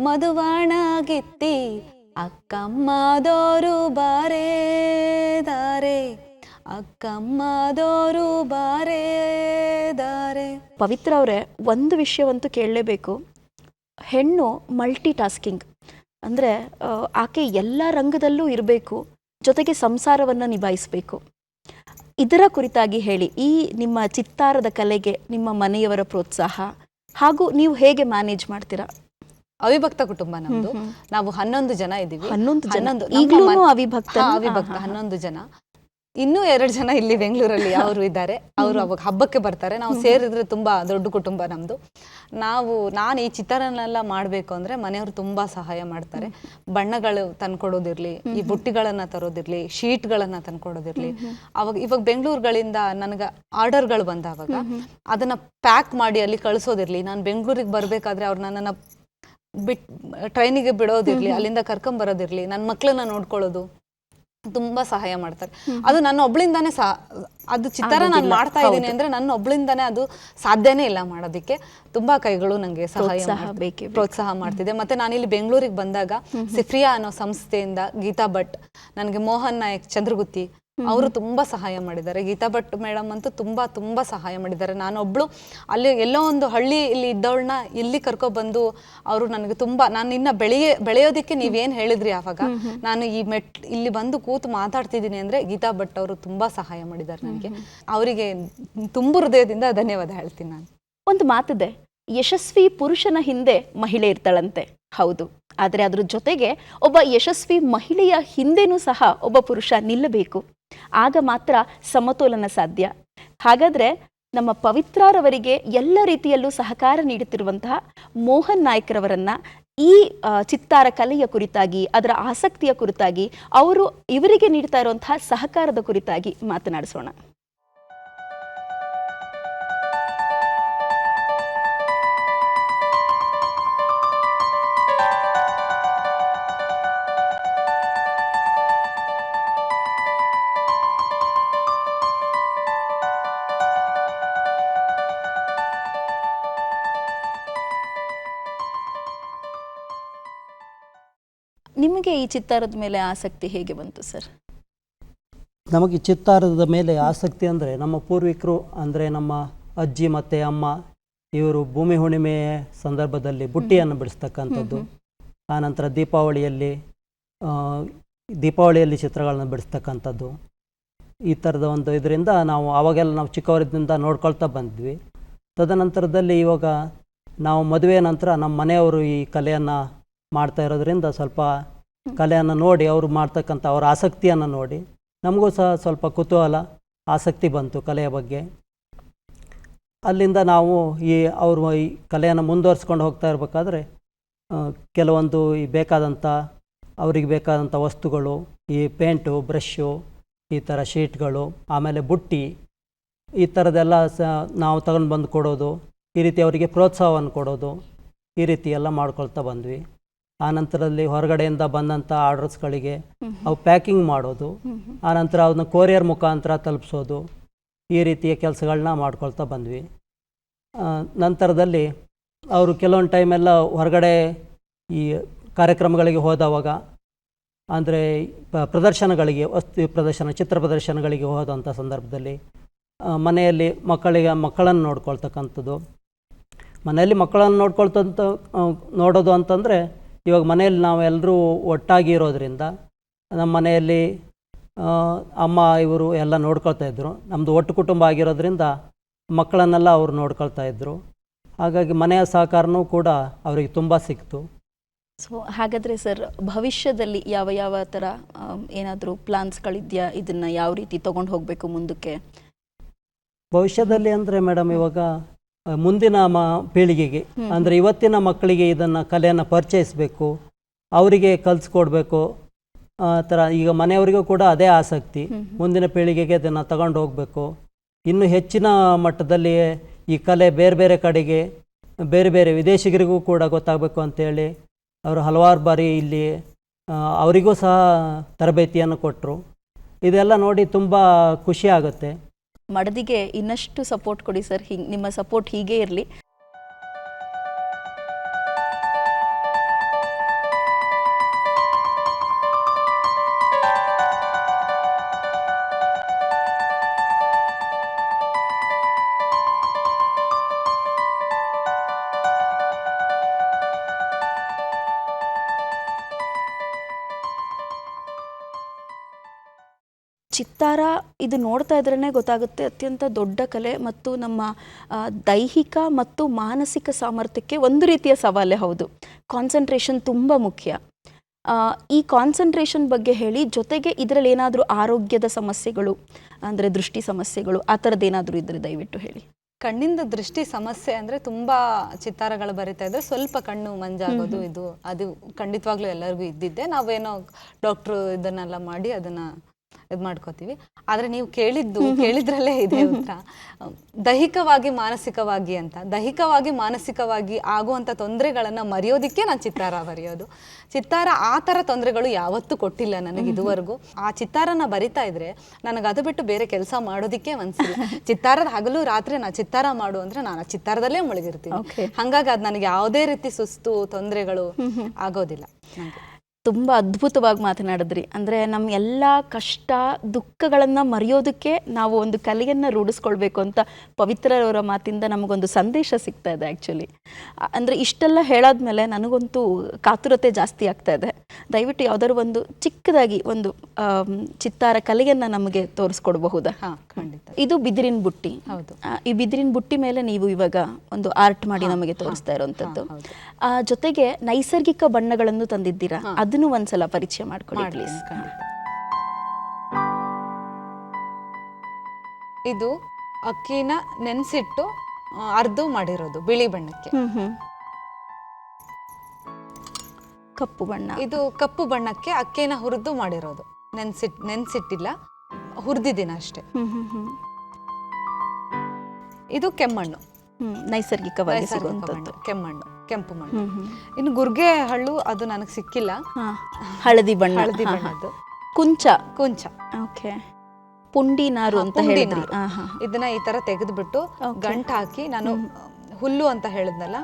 ಮಧುವಾಣಗಿತ್ತಿ ಅಕ್ಕಮ್ಮದೋರು ಬಾರೆ ದಾರೆ ಬಾರೇದಾರೆ ಬಾರೇ ದಾರೆ ಪವಿತ್ರ ಅವರೇ, ಒಂದು ವಿಷಯವಂತೂ ಕೇಳಲೇಬೇಕು. ಹೆಣ್ಣು ಮಲ್ಟಿ ಟಾಸ್ಕಿಂಗ್ ಅಂದರೆ ಆಕೆ ಎಲ್ಲ ರಂಗದಲ್ಲೂ ಇರಬೇಕು, ಜೊತೆಗೆ ಸಂಸಾರವನ್ನು ನಿಭಾಯಿಸಬೇಕು. ಇದರ ಕುರಿತಾಗಿ ಹೇಳಿ ಈ ನಿಮ್ಮ ಚಿತ್ತಾರದ ಕಲೆಗೆ ನಿಮ್ಮ ಮನೆಯವರ ಪ್ರೋತ್ಸಾಹ ಹಾಗೂ ನೀವು ಹೇಗೆ ಮ್ಯಾನೇಜ್ ಮಾಡ್ತೀರಾ? ಅವಿಭಕ್ತ ಕುಟುಂಬ ನಮ್ದು. ನಾವು ಹನ್ನೊಂದು ಜನ ಇದ್ದೀವಿ. ಹನ್ನೊಂದು ಜನ. ಹನ್ನೊಂದು ಅವಿಭಕ್ತ ಅವಿಭಕ್ತ ಹನ್ನೊಂದು ಜನ. ಇನ್ನೂ ಎರಡು ಜನ ಇಲ್ಲಿ ಬೆಂಗಳೂರಲ್ಲಿ ಅವರು ಇದ್ದಾರೆ. ಅವರು ಅವಾಗ ಹಬ್ಬಕ್ಕೆ ಬರ್ತಾರೆ. ನಾವು ಸೇರಿದ್ರೆ ತುಂಬಾ ದೊಡ್ಡ ಕುಟುಂಬ ನಮ್ದು. ನಾವು, ನಾನು ಈ ಚಿತ್ರನೆಲ್ಲ ಮಾಡಬೇಕು ಅಂದ್ರೆ ಮನೆಯವರು ತುಂಬಾ ಸಹಾಯ ಮಾಡ್ತಾರೆ. ಬಣ್ಣಗಳು ತಂದ್ಕೊಡೋದಿರ್ಲಿ, ಈ ಬುಟ್ಟಿಗಳನ್ನ ತರೋದಿರ್ಲಿ, ಶೀಟ್ಗಳನ್ನ ತಂದ್ಕೊಡೋದಿರ್ಲಿ. ಅವಾಗ ಇವಾಗ ಬೆಂಗಳೂರುಗಳಿಂದ ನನಗೆ ಆರ್ಡರ್ಗಳು ಬಂದಾವಾಗ ಅದನ್ನ ಪ್ಯಾಕ್ ಮಾಡಿ ಅಲ್ಲಿ ಕಳಿಸೋದಿರ್ಲಿ. ನಾನು ಬೆಂಗಳೂರಿಗೆ ಬರ್ಬೇಕಾದ್ರೆ ಅವ್ರು ನನ್ನನ್ನ ಬಿಟ್, ಟ್ರೈನಿಗೆ ಬಿಡೋದಿರ್ಲಿ, ಅಲ್ಲಿಂದ ಕರ್ಕೊಂಬರೋದಿರ್ಲಿ. ನನ್ನ ಮಕ್ಕಳನ್ನ ನೋಡ್ಕೊಳ್ಳೋದು. ತುಂಬಾ ಸಹಾಯ ಮಾಡ್ತಾರೆ. ಅದು ನನ್ನ ಒಬ್ಳಿಂದಾನೇ ಸಾ ಅದು ಚಿತ್ತಾರ ನಾನು ಮಾಡ್ತಾ ಇದ್ದೀನಿ ಅಂದ್ರೆ ನನ್ನ ಒಬ್ಳಿಂದಾನೇ ಅದು ಸಾಧ್ಯನೇ ಇಲ್ಲ ಮಾಡೋದಕ್ಕೆ. ತುಂಬಾ ಕೈಗಳು ನಂಗೆ ಸಹಾಯ ಪ್ರೋತ್ಸಾಹ ಮಾಡ್ತಿದೆ. ಪ್ರೋತ್ಸಾಹ ಮಾಡ್ತಿದೆ. ಮತ್ತೆ ನಾನು ಇಲ್ಲಿ ಬೆಂಗಳೂರಿಗೆ ಬಂದಾಗ ಸಿಫ್ರಿಯಾ ಅನ್ನೋ ಸಂಸ್ಥೆಯಿಂದ ಗೀತಾ ಭಟ್ ನನಗೆ ಮೋಹನ್ ನಾಯಕ್ ಚಂದ್ರಗುತ್ತಿ ಅವರು ತುಂಬಾ ಸಹಾಯ ಮಾಡಿದ್ದಾರೆ. ಗೀತಾ ಭಟ್ ಮೇಡಮ್ ಅಂತೂ ತುಂಬಾ ತುಂಬಾ ಸಹಾಯ ಮಾಡಿದ್ದಾರೆ. ನಾನೊಬ್ಳು ಅಲ್ಲಿ ಎಲ್ಲೋ ಒಂದು ಹಳ್ಳಿ ಇಲ್ಲಿ ಇದ್ದವಳನ್ನ ಇಲ್ಲಿ ಕರ್ಕೊ ಬಂದು ಅವರು ನನಗೆ ತುಂಬಾ ನಾನು ಇನ್ನ ಬೆಳೆಯ ಬೆಳೆಯೋದಕ್ಕೆ ನೀವೇನ್ ಹೇಳಿದ್ರಿ ಆವಾಗ ನಾನು ಈ ಮೆಟ್ ಇಲ್ಲಿ ಬಂದು ಕೂತು ಮಾತಾಡ್ತಿದ್ದೀನಿ ಅಂದ್ರೆ ಗೀತಾ ಭಟ್ ಅವರು ತುಂಬಾ ಸಹಾಯ ಮಾಡಿದ್ದಾರೆ ನನಗೆ. ಅವರಿಗೆ ತುಂಬು ಹೃದಯದಿಂದ ಧನ್ಯವಾದ ಹೇಳ್ತೀನಿ ನಾನು. ಒಂದು ಮಾತಿದೆ ಯಶಸ್ವಿ ಪುರುಷನ ಹಿಂದೆ ಮಹಿಳೆ ಇರ್ತಾಳಂತೆ. ಹೌದು. ಆದರೆ ಅದರ ಜೊತೆಗೆ ಒಬ್ಬ ಯಶಸ್ವಿ ಮಹಿಳೆಯ ಹಿಂದೆನೂ ಸಹ ಒಬ್ಬ ಪುರುಷ ನಿಲ್ಲಬೇಕು. ಆಗ ಮಾತ್ರ ಸಮತೋಲನ ಸಾಧ್ಯ. ಹಾಗಾದ್ರೆ ನಮ್ಮ ಪವಿತ್ರರವರಿಗೆ ಎಲ್ಲ ರೀತಿಯಲ್ಲೂ ಸಹಕಾರ ನೀಡುತ್ತಿರುವಂತಹ ಮೋಹನ್ ನಾಯ್ಕರವರನ್ನ ಈ ಚಿತ್ತಾರ ಕಲೆಯ ಕುರಿತಾಗಿ, ಅದರ ಆಸಕ್ತಿಯ ಕುರಿತಾಗಿ, ಅವರು ಇವರಿಗೆ ನೀಡ್ತಾ ಇರುವಂತಹ ಸಹಕಾರದ ಕುರಿತಾಗಿ ಮಾತನಾಡಿಸೋಣ. ಚಿತ್ತಾರದ ಮೇಲೆ ಆಸಕ್ತಿ ಹೇಗೆ ಬಂತು ಸರ್? ನಮಗೆ ಚಿತ್ತಾರದ ಮೇಲೆ ಆಸಕ್ತಿ ಅಂದರೆ ನಮ್ಮ ಪೂರ್ವಿಕರು ಅಂದರೆ ನಮ್ಮ ಅಜ್ಜಿ ಮತ್ತು ಅಮ್ಮ ಇವರು ಭೂಮಿ ಹುಣ್ಣಿಮೆ ಸಂದರ್ಭದಲ್ಲಿ ಬುಟ್ಟಿಯನ್ನು ಬಿಡಿಸ್ತಕ್ಕಂಥದ್ದು. ಆನಂತರ ದೀಪಾವಳಿಯಲ್ಲಿ ದೀಪಾವಳಿಯಲ್ಲಿ ಚಿತ್ರಗಳನ್ನು ಬಿಡಿಸ್ತಕ್ಕಂಥದ್ದು. ಈ ಥರದ ಒಂದು ಇದರಿಂದ ನಾವು ಆವಾಗೆಲ್ಲ ನಾವು ಚಿಕ್ಕವರಿದ್ದಿಂದ ನೋಡ್ಕೊಳ್ತಾ ಬಂದ್ವಿ. ತದನಂತರದಲ್ಲಿ ಇವಾಗ ನಾವು ಮದುವೆ ನಂತರ ನಮ್ಮ ಮನೆಯವರು ಈ ಕಲೆಯನ್ನು ಮಾಡ್ತಾ ಇರೋದರಿಂದ ಸ್ವಲ್ಪ ಕಲೆಯನ್ನು ನೋಡಿ, ಅವರು ಮಾಡ್ತಕ್ಕಂಥ ಅವರ ಆಸಕ್ತಿಯನ್ನು ನೋಡಿ, ನಮಗೂ ಸಹ ಸ್ವಲ್ಪ ಕುತೂಹಲ, ಆಸಕ್ತಿ ಬಂತು ಕಲೆಯ ಬಗ್ಗೆ. ಅಲ್ಲಿಂದ ನಾವು ಈ ಅವರು ಈ ಕಲೆಯನ್ನು ಮುಂದುವರಿಸ್ಕೊಂಡು ಹೋಗ್ತಾ ಇರಬೇಕಾದ್ರೆ ಕೆಲವೊಂದು ಈ ಬೇಕಾದಂಥ, ಅವರಿಗೆ ಬೇಕಾದಂಥ ವಸ್ತುಗಳು, ಈ ಪೇಂಟು ಬ್ರಷ್ಷು ಈ ಥರ ಶೀಟ್ಗಳು, ಆಮೇಲೆ ಬುಟ್ಟಿ, ಈ ಥರದ್ದೆಲ್ಲ ಸ, ನಾವು ತಗೊಂಡು ಬಂದು ಕೊಡೋದು, ಈ ರೀತಿ ಅವರಿಗೆ ಪ್ರೋತ್ಸಾಹವನ್ನು ಕೊಡೋದು, ಈ ರೀತಿ ಎಲ್ಲ ಮಾಡ್ಕೊಳ್ತಾ ಬಂದ್ವಿ. ಆ ನಂತರದಲ್ಲಿ ಹೊರಗಡೆಯಿಂದ ಬಂದಂಥ ಆರ್ಡರ್ಸ್ಗಳಿಗೆ ಅವು ಪ್ಯಾಕಿಂಗ್ ಮಾಡೋದು. ಆನಂತರ ಅದನ್ನ ಕೊರಿಯರ್ ಮುಖಾಂತರ ತಲುಪಿಸೋದು. ಈ ರೀತಿಯ ಕೆಲಸಗಳನ್ನ ಮಾಡ್ಕೊಳ್ತಾ ಬಂದ್ವಿ. ನಂತರದಲ್ಲಿ ಅವರು ಕೆಲವೊಂದು ಟೈಮೆಲ್ಲ ಹೊರಗಡೆ ಈ ಕಾರ್ಯಕ್ರಮಗಳಿಗೆ ಹೋದವಾಗ ಅಂದರೆ ಪ್ರದರ್ಶನಗಳಿಗೆ ವಸ್ತು ಪ್ರದರ್ಶನ ಚಿತ್ರ ಪ್ರದರ್ಶನಗಳಿಗೆ ಹೋದಂಥ ಸಂದರ್ಭದಲ್ಲಿ ಮನೆಯಲ್ಲಿ ಮಕ್ಕಳಿಗೆ ಮಕ್ಕಳನ್ನು ನೋಡ್ಕೊಳ್ತಕ್ಕಂಥದ್ದು. ಮನೆಯಲ್ಲಿ ಮಕ್ಕಳನ್ನು ನೋಡ್ಕೊಳ್ತಂಥ ನೋಡೋದು ಅಂತಂದರೆ ಇವಾಗ ಮನೆಯಲ್ಲಿ ನಾವೆಲ್ಲರೂ ಒಟ್ಟಾಗಿ ಇರೋದ್ರಿಂದ ನಮ್ಮ ಮನೆಯಲ್ಲಿ ಅಮ್ಮ ಇವರು ಎಲ್ಲ ನೋಡ್ಕೊಳ್ತಾ ಇದ್ದರು ನಮ್ಮದು ಒಟ್ಟು ಕುಟುಂಬ ಆಗಿರೋದ್ರಿಂದ ಮಕ್ಕಳನ್ನೆಲ್ಲ ಅವರು ನೋಡ್ಕೊಳ್ತಾ ಇದ್ದರು ಹಾಗಾಗಿ ಮನೆಯ ಸಹಕಾರನೂ ಕೂಡ ಅವರಿಗೆ ತುಂಬ ಸಿಕ್ತು. ಸೊ ಹಾಗಾದರೆ ಸರ್ ಭವಿಷ್ಯದಲ್ಲಿ ಯಾವ ಯಾವ ಥರ ಏನಾದರೂ ಪ್ಲಾನ್ಸ್ಗಳಿದೆಯಾ? ಇದನ್ನು ಯಾವ ರೀತಿ ತೊಗೊಂಡು ಹೋಗಬೇಕು ಮುಂದಕ್ಕೆ? ಭವಿಷ್ಯದಲ್ಲಿ ಅಂದರೆ ಮೇಡಮ್ ಇವಾಗ ಮುಂದಿನ ಮ ಪೀಳಿಗೆಗೆ. ಅಂದರೆ ಇವತ್ತಿನ ಮಕ್ಕಳಿಗೆ ಇದನ್ನು ಕಲೆಯನ್ನು ಪರಿಚಯಿಸಬೇಕು ಅವರಿಗೆ ಕಲಿಸ್ಕೊಡ್ಬೇಕು ಆ ಥರ ಈಗ ಮನೆಯವರಿಗೂ ಕೂಡ ಅದೇ ಆಸಕ್ತಿ. ಮುಂದಿನ ಪೀಳಿಗೆಗೆ ಅದನ್ನು ತಗೊಂಡು ಹೋಗಬೇಕು. ಇನ್ನು ಹೆಚ್ಚಿನ ಮಟ್ಟದಲ್ಲಿ ಈ ಕಲೆ ಬೇರೆ ಬೇರೆ ಕಡೆಗೆ ಬೇರೆ ಬೇರೆ ವಿದೇಶಿಗರಿಗೂ ಕೂಡ ಗೊತ್ತಾಗಬೇಕು ಅಂತೇಳಿ ಅವರು ಹಲವಾರು ಬಾರಿ ಇಲ್ಲಿ ಅವರಿಗೂ ಸಹ ತರಬೇತಿಯನ್ನು ಕೊಟ್ಟರು ಇದೆಲ್ಲ ನೋಡಿ ತುಂಬ ಖುಷಿ ಆಗುತ್ತೆ. ಮಡದಿಗೆ ಇನ್ನಷ್ಟು ಸಪೋರ್ಟ್ ಕೊಡಿ ಸರ್ ಹಿಂಗೆ ನಿಮ್ಮ ಸಪೋರ್ಟ್ ಹೀಗೆ ಇರಲಿ. ಇದು ನೋಡ್ತಾ ಇದ್ರೇ ಗೊತ್ತಾಗುತ್ತೆ ಅತ್ಯಂತ ದೊಡ್ಡ ಕಲೆ ಮತ್ತು ನಮ್ಮ ದೈಹಿಕ ಮತ್ತು ಮಾನಸಿಕ ಸಾಮರ್ಥ್ಯಕ್ಕೆ ಒಂದು ರೀತಿಯ ಸವಾಲೇ ಹೌದು. ಕಾನ್ಸಂಟ್ರೇಷನ್ ತುಂಬ ಮುಖ್ಯ. ಈ ಕಾನ್ಸಂಟ್ರೇಷನ್ ಬಗ್ಗೆ ಹೇಳಿ ಜೊತೆಗೆ ಇದರಲ್ಲಿ ಏನಾದರೂ ಆರೋಗ್ಯದ ಸಮಸ್ಯೆಗಳು ಅಂದರೆ ದೃಷ್ಟಿ ಸಮಸ್ಯೆಗಳು ಆ ಥರದ್ದು ಏನಾದರೂ ಇದ್ರೆ ದಯವಿಟ್ಟು ಹೇಳಿ. ಕಣ್ಣಿಂದ ದೃಷ್ಟಿ ಸಮಸ್ಯೆ ಅಂದ್ರೆ ತುಂಬಾ ಚಿತ್ತಾರಗಳು ಬರಿತಾ ಇದ್ರೆ ಸ್ವಲ್ಪ ಕಣ್ಣು ಮಂಜಾಗೋದು ಇದು. ಅದು ಖಂಡಿತವಾಗ್ಲೂ ಎಲ್ಲರಿಗೂ ಇದ್ದಿದ್ದೆ. ನಾವೇನೋ ಡಾಕ್ಟ್ರು ಇದನ್ನೆಲ್ಲ ಮಾಡಿ ಅದನ್ನ ಇದು ಮಾಡ್ಕೋತೀವಿ. ಆದ್ರೆ ನೀವು ಕೇಳಿದ್ದು ಕೇಳಿದ್ರಲ್ಲೇ ಇದೆ ಉತ್ತರ. ದೈಹಿಕವಾಗಿ ಮಾನಸಿಕವಾಗಿ ಅಂತ ದೈಹಿಕವಾಗಿ ಮಾನಸಿಕವಾಗಿ ಆಗುವಂಥ ತೊಂದರೆಗಳನ್ನು ಮರೆಯೋದಕ್ಕೆ ನಾನು ಚಿತ್ತಾರ ಬರೆಯೋದು. ಚಿತ್ತಾರ ಆ ಥರ ತೊಂದರೆಗಳು ಯಾವತ್ತೂ ಕೊಟ್ಟಿಲ್ಲ ನನಗೆ ಇದುವರೆಗೂ. ಆ ಚಿತ್ತಾರನ ಬರಿತಾ ಇದ್ರೆ ನನಗೆ ಅದು ಬಿಟ್ಟು ಬೇರೆ ಕೆಲಸ ಮಾಡೋದಿಕ್ಕೆ ಮನಸ್ಸಿಲ್ಲ ಚಿತ್ತಾರದ ಹಗಲು ರಾತ್ರಿ ನಾನು ಚಿತ್ತಾರ ಮಾಡು ಅಂದರೆ ನಾನು ಆ ಚಿತ್ತಾರದಲ್ಲೇ ಮುಳುಗಿರ್ತೀನಿ. ಹಾಗಾಗಿ ಅದು ನನಗೆ ಯಾವುದೇ ರೀತಿ ಸುಸ್ತು ತೊಂದರೆಗಳು ಆಗೋದಿಲ್ಲ. ತುಂಬ ಅದ್ಭುತವಾಗಿ ಮಾತನಾಡಿದ್ರಿ. ಅಂದರೆ ನಮ್ಮ ಎಲ್ಲ ಕಷ್ಟ ದುಃಖಗಳನ್ನು ಮರೆಯೋದಕ್ಕೆ ನಾವು ಒಂದು ಕಲೆಯನ್ನು ರೂಢಿಸ್ಕೊಳ್ಬೇಕು ಅಂತ ಪವಿತ್ರರವರ ಮಾತಿಂದ ನಮಗೊಂದು ಸಂದೇಶ ಸಿಗ್ತಾ ಇದೆ ಆ್ಯಕ್ಚುಲಿ ಅಂದರೆ ಇಷ್ಟೆಲ್ಲ ಹೇಳಾದ್ಮೇಲೆ ನನಗಂತೂ ಕಾತುರತೆ ಜಾಸ್ತಿ ಆಗ್ತಾ ಇದೆ. ದಯವಿಟ್ಟು ಯಾವುದಾದ್ರು ಒಂದು ಚಿಕ್ಕದಾಗಿ ಒಂದು ಚಿತ್ತಾರ ಕಲೆಯನ್ನು ನಮಗೆ ತೋರಿಸ್ಕೊಡ್ಬಹುದಾ? ಹಾ ಖಂಡಿತ. ಇದು ಬಿದಿರಿನ ಬುಟ್ಟಿ. ಹೌದು. ಈ ಬಿದಿರಿನ ಬುಟ್ಟಿ ಮೇಲೆ ನೀವು ಇವಾಗ ಒಂದು ಆರ್ಟ್ ಮಾಡಿ ನಮಗೆ ತೋರಿಸ್ತಾ ಇರುವಂಥದ್ದು ಆ, ಜೊತೆಗೆ ನೈಸರ್ಗಿಕ ಬಣ್ಣಗಳನ್ನು ತಂದಿದ್ದೀರಾ? ಅದನ್ನು ಒಂದ್ಸಲ ಪರಿಚಯ ಮಾಡ್ಕೊಳ್ಳಿ ಪ್ಲೀಸ್ ಇದು ಅಕ್ಕಿನ ನೆನೆಸಿಟ್ಟು ಅರ್ಧ ಮಾಡಿರೋದು ಬಿಳಿ ಬಣ್ಣಕ್ಕೆ. ಕಪ್ಪು ಬಣ್ಣ. ಇದು ಕಪ್ಪು ಬಣ್ಣಕ್ಕೆ ಅಕ್ಕಿನ ಹುರಿದು ಮಾಡಿರೋದು. ನೆನ್ಸಿಟ್ ನೆನ್ಸಿಟ್ಟಿಲ್ಲ ಹುರಿದಿದ್ದೀನಿ ಅಷ್ಟೇ. ಇದು ಕೆಮ್ಮಣ್ಣು. ನೈಸರ್ಗಿಕ ಕೆಮ್ಮಣ್ಣು. ಕೆಂಪು ಮಣ್ಣು. ಇನ್ನು ಗುರ್ಗೆ ಹಳ್ಳು ಅದು ನನಗೆ ಸಿಕ್ಕಿಲ್ಲ. ಹಳದಿ ಬಣ್ಣ. ಹಳದಿ. ಬಣ್ಣದ್ದು. ಕುಂಚ. ಕುಂಚ. ಓಕೆ. ಪುಂಡಿ ನಾರು ಅಂತ ಪುಂಡಿ ಹೇಳಿದ್ರಿ ಹಾ, ಹಾ. ಇದನ್ನ ಈ ತರ ತೆಗೆದ್ಬಿಟ್ಟು ಬಿಟ್ಟು ಗಂಟ್ ಹಾಕಿ ನಾನು ಹುಲ್ಲು ಅಂತ ಹೇಳಿದ್ನಲ್ಲ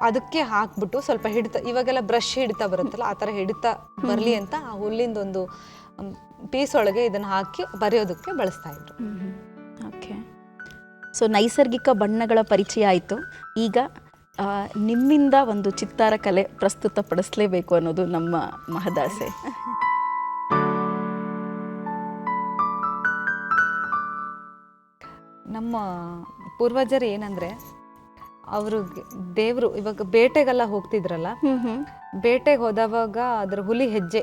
ಅದಕ್ಕೆ ಹಾಕ್ಬಿಟ್ಟು ಸ್ವಲ್ಪ ಹಿಡಿತ ಇವಾಗೆಲ್ಲ ಬ್ರಷ್ ಹಿಡಿತಾ ಬರುತ್ತಲ್ಲ ಆ ತರ ಹಿಡಿತಾ ಬರ್ಲಿ ಅಂತ ಆ ಹುಲ್ಲಿಂದ ಒಂದು ಪೀಸ್ ಒಳಗೆ ಇದನ್ನ ಹಾಕಿ ಬರೆಯೋದಕ್ಕೆ ಬಳಸ್ತಾ ಇದ್ರು. ಓಕೆ. ಸೊ ನೈಸರ್ಗಿಕ ಬಣ್ಣಗಳ ಪರಿಚಯ ಆಯಿತು. ಈಗ ನಿಮ್ಮಿಂದ ಒಂದು ಚಿತ್ತಾರ ಕಲೆ ಪ್ರಸ್ತುತಪಡಿಸಲೇಬೇಕು ಅನ್ನೋದು ನಮ್ಮ ಮಹದಾಸೆ. ನಮ್ಮ ಪೂರ್ವಜರು ಏನಂದ್ರೆ ಅವರು ದೇವರು ಇವಾಗ ಬೇಟೆಗೆಲ್ಲ ಹೋಗ್ತಿದ್ರಲ್ಲ ಬೇಟೆಗೆ ಹೋದವಾಗ ಅದ್ರ ಹುಲಿ ಹೆಜ್ಜೆ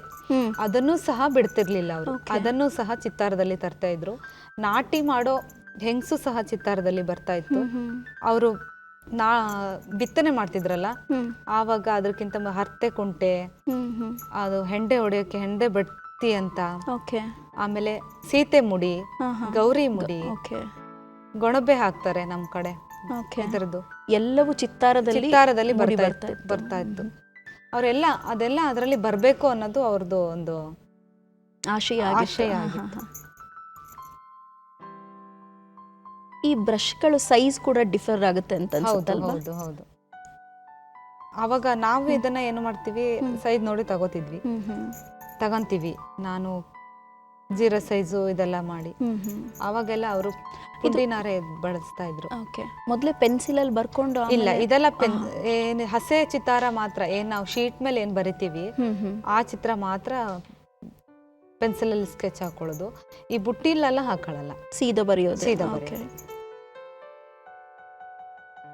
ಅದನ್ನು ಸಹ ಬಿಡ್ತಿರ್ಲಿಲ್ಲ ಅವರು. ಅದನ್ನು ಸಹ ಚಿತ್ತಾರದಲ್ಲಿ ತರ್ತಾ ಇದ್ರು. ನಾಟಿ ಮಾಡೋ ಹೆಂಗಸು ಸಹ ಚಿತ್ತಾರದಲ್ಲಿ ಬರ್ತಾ ಇತ್ತು. ಅವರು ನಾ ಬಿತ್ತನೆ ಮಾಡ್ತಿದ್ರಲ್ಲ ಆವಾಗ ಅದಕ್ಕಿಂತ ಹರ್ತೆ ಕುಂಟೆ ಅದು ಹೆಂಡೆ ಹೊಡೆಯೋಕೆ ಹೆಂಡೆ ಬಟ್ಟಿ ಅಂತ. ಆಮೇಲೆ ಸೀತೆ ಮುಡಿ. ಗೌರಿ ಮುಡಿ ಓಕೆ. ಗೊಣಬೆ ಹಾಕ್ತಾರೆ ನಮ್ ಕಡೆ. ಇದರದ್ದು. ಎಲ್ಲವೂ ಚಿತ್ತಾರದಲ್ಲಿ ಚಿತ್ತಾರದಲ್ಲಿ ಬರ್ತಾ ಇತ್ತು ಬರ್ತಾ ಇತ್ತು. ಅವರೆಲ್ಲ ಅದೆಲ್ಲ ಅದರಲ್ಲಿ ಬರಬೇಕು ಅನ್ನೋದು ಅವ್ರದ್ದು ಒಂದು ಆಶಯ. ಆಶಯ ಆಗಿತ್ತು. ಈ ಬ್ರಷ್ಗಳು ಸೈಜ್ ಕೂಡ ಡಿಫರ್ ಆಗುತ್ತೆ ಅಂತ ಅನ್ಸುತ್ತಲ್ವಾ? ಹೌದು ಹೌದು ಅವಾಗ ನಾವು ಇದನ್ನ ಏನು ಮಾಡ್ತೀವಿ ಸೈಜ್ ನೋಡಿ ತಗೋತಿದ್ವಿ. ತಗೊಂತೀವಿ. ನಾನು ಜೀರೋ ಸೈಜು ಇದೆಲ್ಲ ಮಾಡಿ. ಅವಾಗೆಲ್ಲ ಅವರು ಪುಂಡಿನಾರೆ ಬಳಸ್ತಾ ಇದ್ರು. ಓಕೆ. ಮೊದಲೇ ಪೆನ್ಸಿಲ್ ಅಲ್ಲಿ ಬರ್ಕೊಂಡು ಇಲ್ಲ ಇದೆಲ್ಲ ಪೆನ್ ಏನ್ ಹಸೆ ಚಿತ್ತಾರ ಮಾತ್ರ ಏನ್ ನಾವು ಶೀಟ್ ಮೇಲೆ ಏನ್ ಬರಿತೀವಿ ಆ ಚಿತ್ರ ಮಾತ್ರ ಪೆನ್ಸಿಲಲ್ಲಿ ಸ್ಕೆಚ್ ಹಾಕೊಳ್ಳೋದು. ಈ ಬುಟ್ಟಿಲೆಲ್ಲ ಹಾಕೊಳ್ಳಲ್ಲ. ಸೀದಾ ಬರೆಯೋದು. ಸೀದಾ ಬರೆಯೋದು.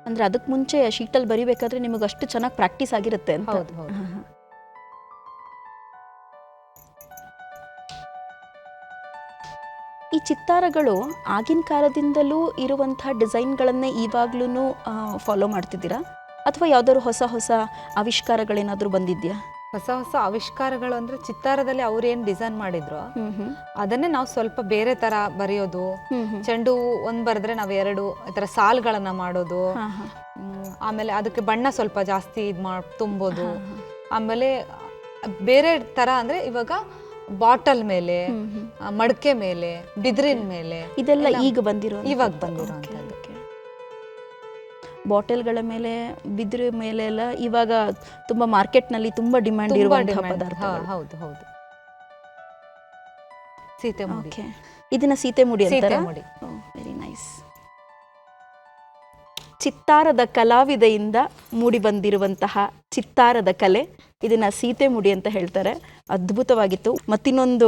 ಅಂದ್ರೆ ಅದಕ್ಕೆ ಮುಂಚೆ ಶೀಟಲ್ಲಿ ಬರಿಬೇಕಾದ್ರೆ ನಿಮಗೆ ಅಷ್ಟು ಚೆನ್ನಾಗಿ ಪ್ರಾಕ್ಟೀಸ್ ಆಗಿರುತ್ತೆ ಅಂತ. ಈ ಚಿತ್ತಾರಗಳು ಆಗಿನ ಕಾಲದಿಂದಲೂ ಇರುವಂತಹ ಡಿಸೈನ್ಗಳನ್ನೇ ಇವಾಗ್ಲೂ ಫಾಲೋ ಮಾಡ್ತಿದ್ದೀರಾ? ಅಥವಾ ಯಾವ್ದಾದ್ರು ಹೊಸ ಹೊಸ ಆವಿಷ್ಕಾರಗಳೇನಾದ್ರೂ ಬಂದಿದ್ಯಾ? ಹೊಸ ಹೊಸ ಆವಿಷ್ಕಾರಗಳು ಅಂದ್ರೆ ಚಿತ್ತಾರದಲ್ಲಿ ಅವ್ರು ಏನ್ ಡಿಸೈನ್ ಮಾಡಿದ್ರು ಅದನ್ನೇ ನಾವು ಸ್ವಲ್ಪ ಬೇರೆ ತರ ಬರೆಯೋದು. ಚೆಂಡು ಒಂದ್ ಬರೆದ್ರೆ ನಾವು ಎರಡು ಇತರ ತರ ಸಾಲ್ಗಳನ್ನ ಮಾಡೋದು. ಆಮೇಲೆ ಅದಕ್ಕೆ ಬಣ್ಣ ಸ್ವಲ್ಪ ಜಾಸ್ತಿ ಇದ್ ಮಾಡ್ ತುಂಬೋದು. ಆಮೇಲೆ ಬೇರೆ ತರ ಅಂದ್ರೆ ಇವಾಗ ಬಾಟಲ್ ಮೇಲೆ. ಮಡಕೆ ಮೇಲೆ ಬಿದಿರಿನ ಮೇಲೆ ಇದೆಲ್ಲ ಈಗ ಬಂದಿರೋ ಇವಾಗ ಬಂದಿರೋಂಥದ್ದು. ಬಾಟಲ್ಗಳ ಮೇಲೆ ಬಿದಿರು ಮೇಲೆ ಎಲ್ಲ ಇವಾಗ ತುಂಬಾ ಮಾರ್ಕೆಟ್ನಲ್ಲಿ ತುಂಬಾ ಡಿಮ್ಯಾಂಡ್ ಇರುವ ಇರುವಂತಹ ಪದಾರ್ಥ ಹೌದು ಹೌದು. ಸೀತೆ ಮುಡಿ ಓಕೆ. ಇದನ್ನ ಸೀತೆ ಮುಡಿ ಸೀತೆ ಮುಡಿ ವೆರಿ ನೈಸ್ ಚಿತ್ತಾರದ ಕಲಾವಿದೆಯಿಂದ ಮೂಡಿ ಬಂದಿರುವಂತಹ ಚಿತ್ತಾರದ ಕಲೆ. ಇದನ್ನ ಸೀತೆ ಮುಡಿ ಅಂತ ಹೇಳ್ತಾರೆ. ಅದ್ಭುತವಾಗಿತ್ತು. ಮತ್ತಿನ್ನೊಂದು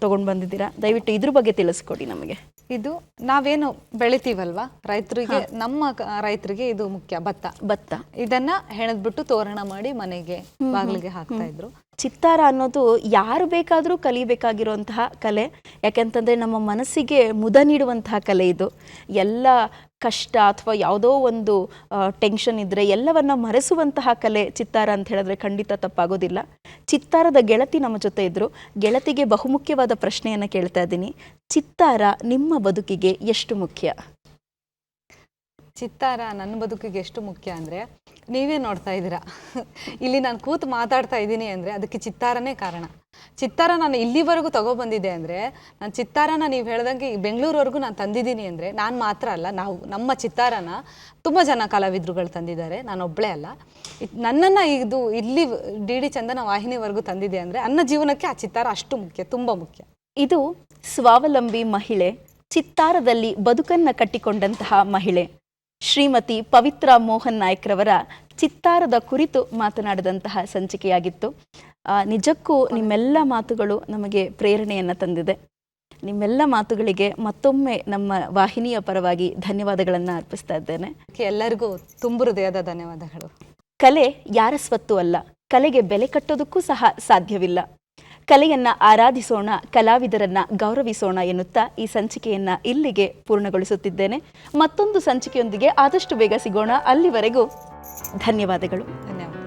ತಗೊಂಡು ಬಂದಿದ್ದೀರಾ? ದಯವಿಟ್ಟು ಇದ್ರ ಬಗ್ಗೆ ತಿಳಿಸ್ಕೊಡಿ ನಮಗೆ. ಇದು ನಾವೇನು ಬೆಳಿತೀವಲ್ವಾ? ರೈತರಿಗೆ ನಮ್ಮ ರೈತರಿಗೆ ಇದು ಮುಖ್ಯ. ಭತ್ತ. ಭತ್ತ. ಇದನ್ನ ಹೆಣದ್ಬಿಟ್ಟು ತೋರಣ ಮಾಡಿ ಮನೆಗೆ ಬಾಗಿಲಿಗೆ ಹಾಕ್ತಾ ಇದ್ರು. ಚಿತ್ತಾರ ಅನ್ನೋದು ಯಾರು ಬೇಕಾದರೂ ಕಲಿಬೇಕಾಗಿರುವಂತಹ ಕಲೆ. ಯಾಕೆಂತಂದ್ರೆ ನಮ್ಮ ಮನಸ್ಸಿಗೆ ಮುದ ನೀಡುವಂತಹ ಕಲೆ ಇದು. ಎಲ್ಲ ಕಷ್ಟ ಅಥವಾ ಯಾವುದೋ ಒಂದು ಟೆನ್ಷನ್ ಇದ್ದರೆ ಎಲ್ಲವನ್ನ ಮರೆಸುವಂತಹ ಕಲೆ ಚಿತ್ತಾರ ಅಂತ ಹೇಳಿದ್ರೆ ಖಂಡಿತ ತಪ್ಪಾಗೋದಿಲ್ಲ. ಚಿತ್ತಾರದ ಗೆಳತಿ ನಮ್ಮ ಜೊತೆ ಇದ್ದರು ಗೆಳತಿಗೆ ಬಹುಮುಖ್ಯವಾದ ಪ್ರಶ್ನೆಯನ್ನು ಕೇಳ್ತಾ ಇದ್ದೀನಿ. ಚಿತ್ತಾರ ನಿಮ್ಮ ಬದುಕಿಗೆ ಎಷ್ಟು ಮುಖ್ಯ? ಚಿತ್ತಾರ ನನ್ನ ಬದುಕಿಗೆ ಎಷ್ಟು ಮುಖ್ಯ ಅಂದರೆ, ನೀವೇ ನೋಡ್ತಾ ಇದ್ದೀರಾ. ಇಲ್ಲಿ ನಾನು ಕೂತು ಮಾತಾಡ್ತಾ ಇದ್ದೀನಿ ಅಂದರೆ ಅದಕ್ಕೆ ಚಿತ್ತಾರನೇ ಕಾರಣ. ಚಿತ್ತಾರ ನಾನು ಇಲ್ಲಿವರೆಗೂ ತಗೊಬಂದಿದ್ದೆ ಅಂದರೆ, ನಾನು ಚಿತ್ತಾರನ ನೀವು ಹೇಳ್ದಂಗೆ ಬೆಂಗಳೂರವರೆಗೂ ನಾನು ತಂದಿದ್ದೀನಿ ಅಂದರೆ, ನಾನು ಮಾತ್ರ ಅಲ್ಲ, ನಾವು, ನಮ್ಮ ಚಿತ್ತಾರನ ತುಂಬ ಜನ ಕಲಾವಿದರುಗಳು ತಂದಿದ್ದಾರೆ, ನಾನು ಒಬ್ಬಳೇ ಅಲ್ಲ. ನನ್ನನ್ನ ಇದು ಇಲ್ಲಿ ಡಿ ಡಿ ಚಂದನ ವಾಹಿನಿವರೆಗೂ ತಂದಿದೆ ಅಂದರೆ ನನ್ನ ಜೀವನಕ್ಕೆ ಆ ಚಿತ್ತಾರ ಅಷ್ಟು ಮುಖ್ಯ, ತುಂಬ ಮುಖ್ಯ. ಇದು ಸ್ವಾವಲಂಬಿ ಮಹಿಳೆ ಚಿತ್ತಾರದಲ್ಲಿ ಬದುಕನ್ನು ಕಟ್ಟಿಕೊಂಡಂತಹ ಮಹಿಳೆ. ಶ್ರೀಮತಿ ಪವಿತ್ರ ಮೋಹನ್ ನಾಯ್ಕ್ರವರ ಚಿತ್ತಾರದ ಕುರಿತು ಮಾತನಾಡಿದಂತಹ ಸಂಚಿಕೆಯಾಗಿತ್ತು. ನಿಜಕ್ಕೂ ನಿಮ್ಮೆಲ್ಲ ಮಾತುಗಳು ನಮಗೆ ಪ್ರೇರಣೆಯನ್ನು ತಂದಿದೆ. ನಿಮ್ಮೆಲ್ಲ ಮಾತುಗಳಿಗೆ ಮತ್ತೊಮ್ಮೆ ನಮ್ಮ ವಾಹಿನಿಯ ಪರವಾಗಿ ಧನ್ಯವಾದಗಳನ್ನು ಅರ್ಪಿಸ್ತಾ ಇದ್ದೇನೆ. ಎಲ್ಲರಿಗೂ ತುಂಬು ಹೃದಯದ ಧನ್ಯವಾದಗಳು. ಕಲೆ ಯಾರ ಸ್ವತ್ತು ಅಲ್ಲ ಕಲೆಗೆ ಬೆಲೆ ಕಟ್ಟೋದಕ್ಕೂ ಸಹ ಸಾಧ್ಯವಿಲ್ಲ. ಕಲೆಯನ್ನ ಆರಾಧಿಸೋಣ, ಕಲಾವಿದರನ್ನ ಗೌರವಿಸೋಣ ಎನ್ನುತ್ತಾ ಈ ಸಂಚಿಕೆಯನ್ನ ಇಲ್ಲಿಗೆ ಪೂರ್ಣಗೊಳಿಸುತ್ತಿದ್ದೇನೆ. ಮತ್ತೊಂದು ಸಂಚಿಕೆಯೊಂದಿಗೆ ಆದಷ್ಟು ಬೇಗ ಸಿಗೋಣ. ಅಲ್ಲಿವರೆಗೂ ಧನ್ಯವಾದಗಳು.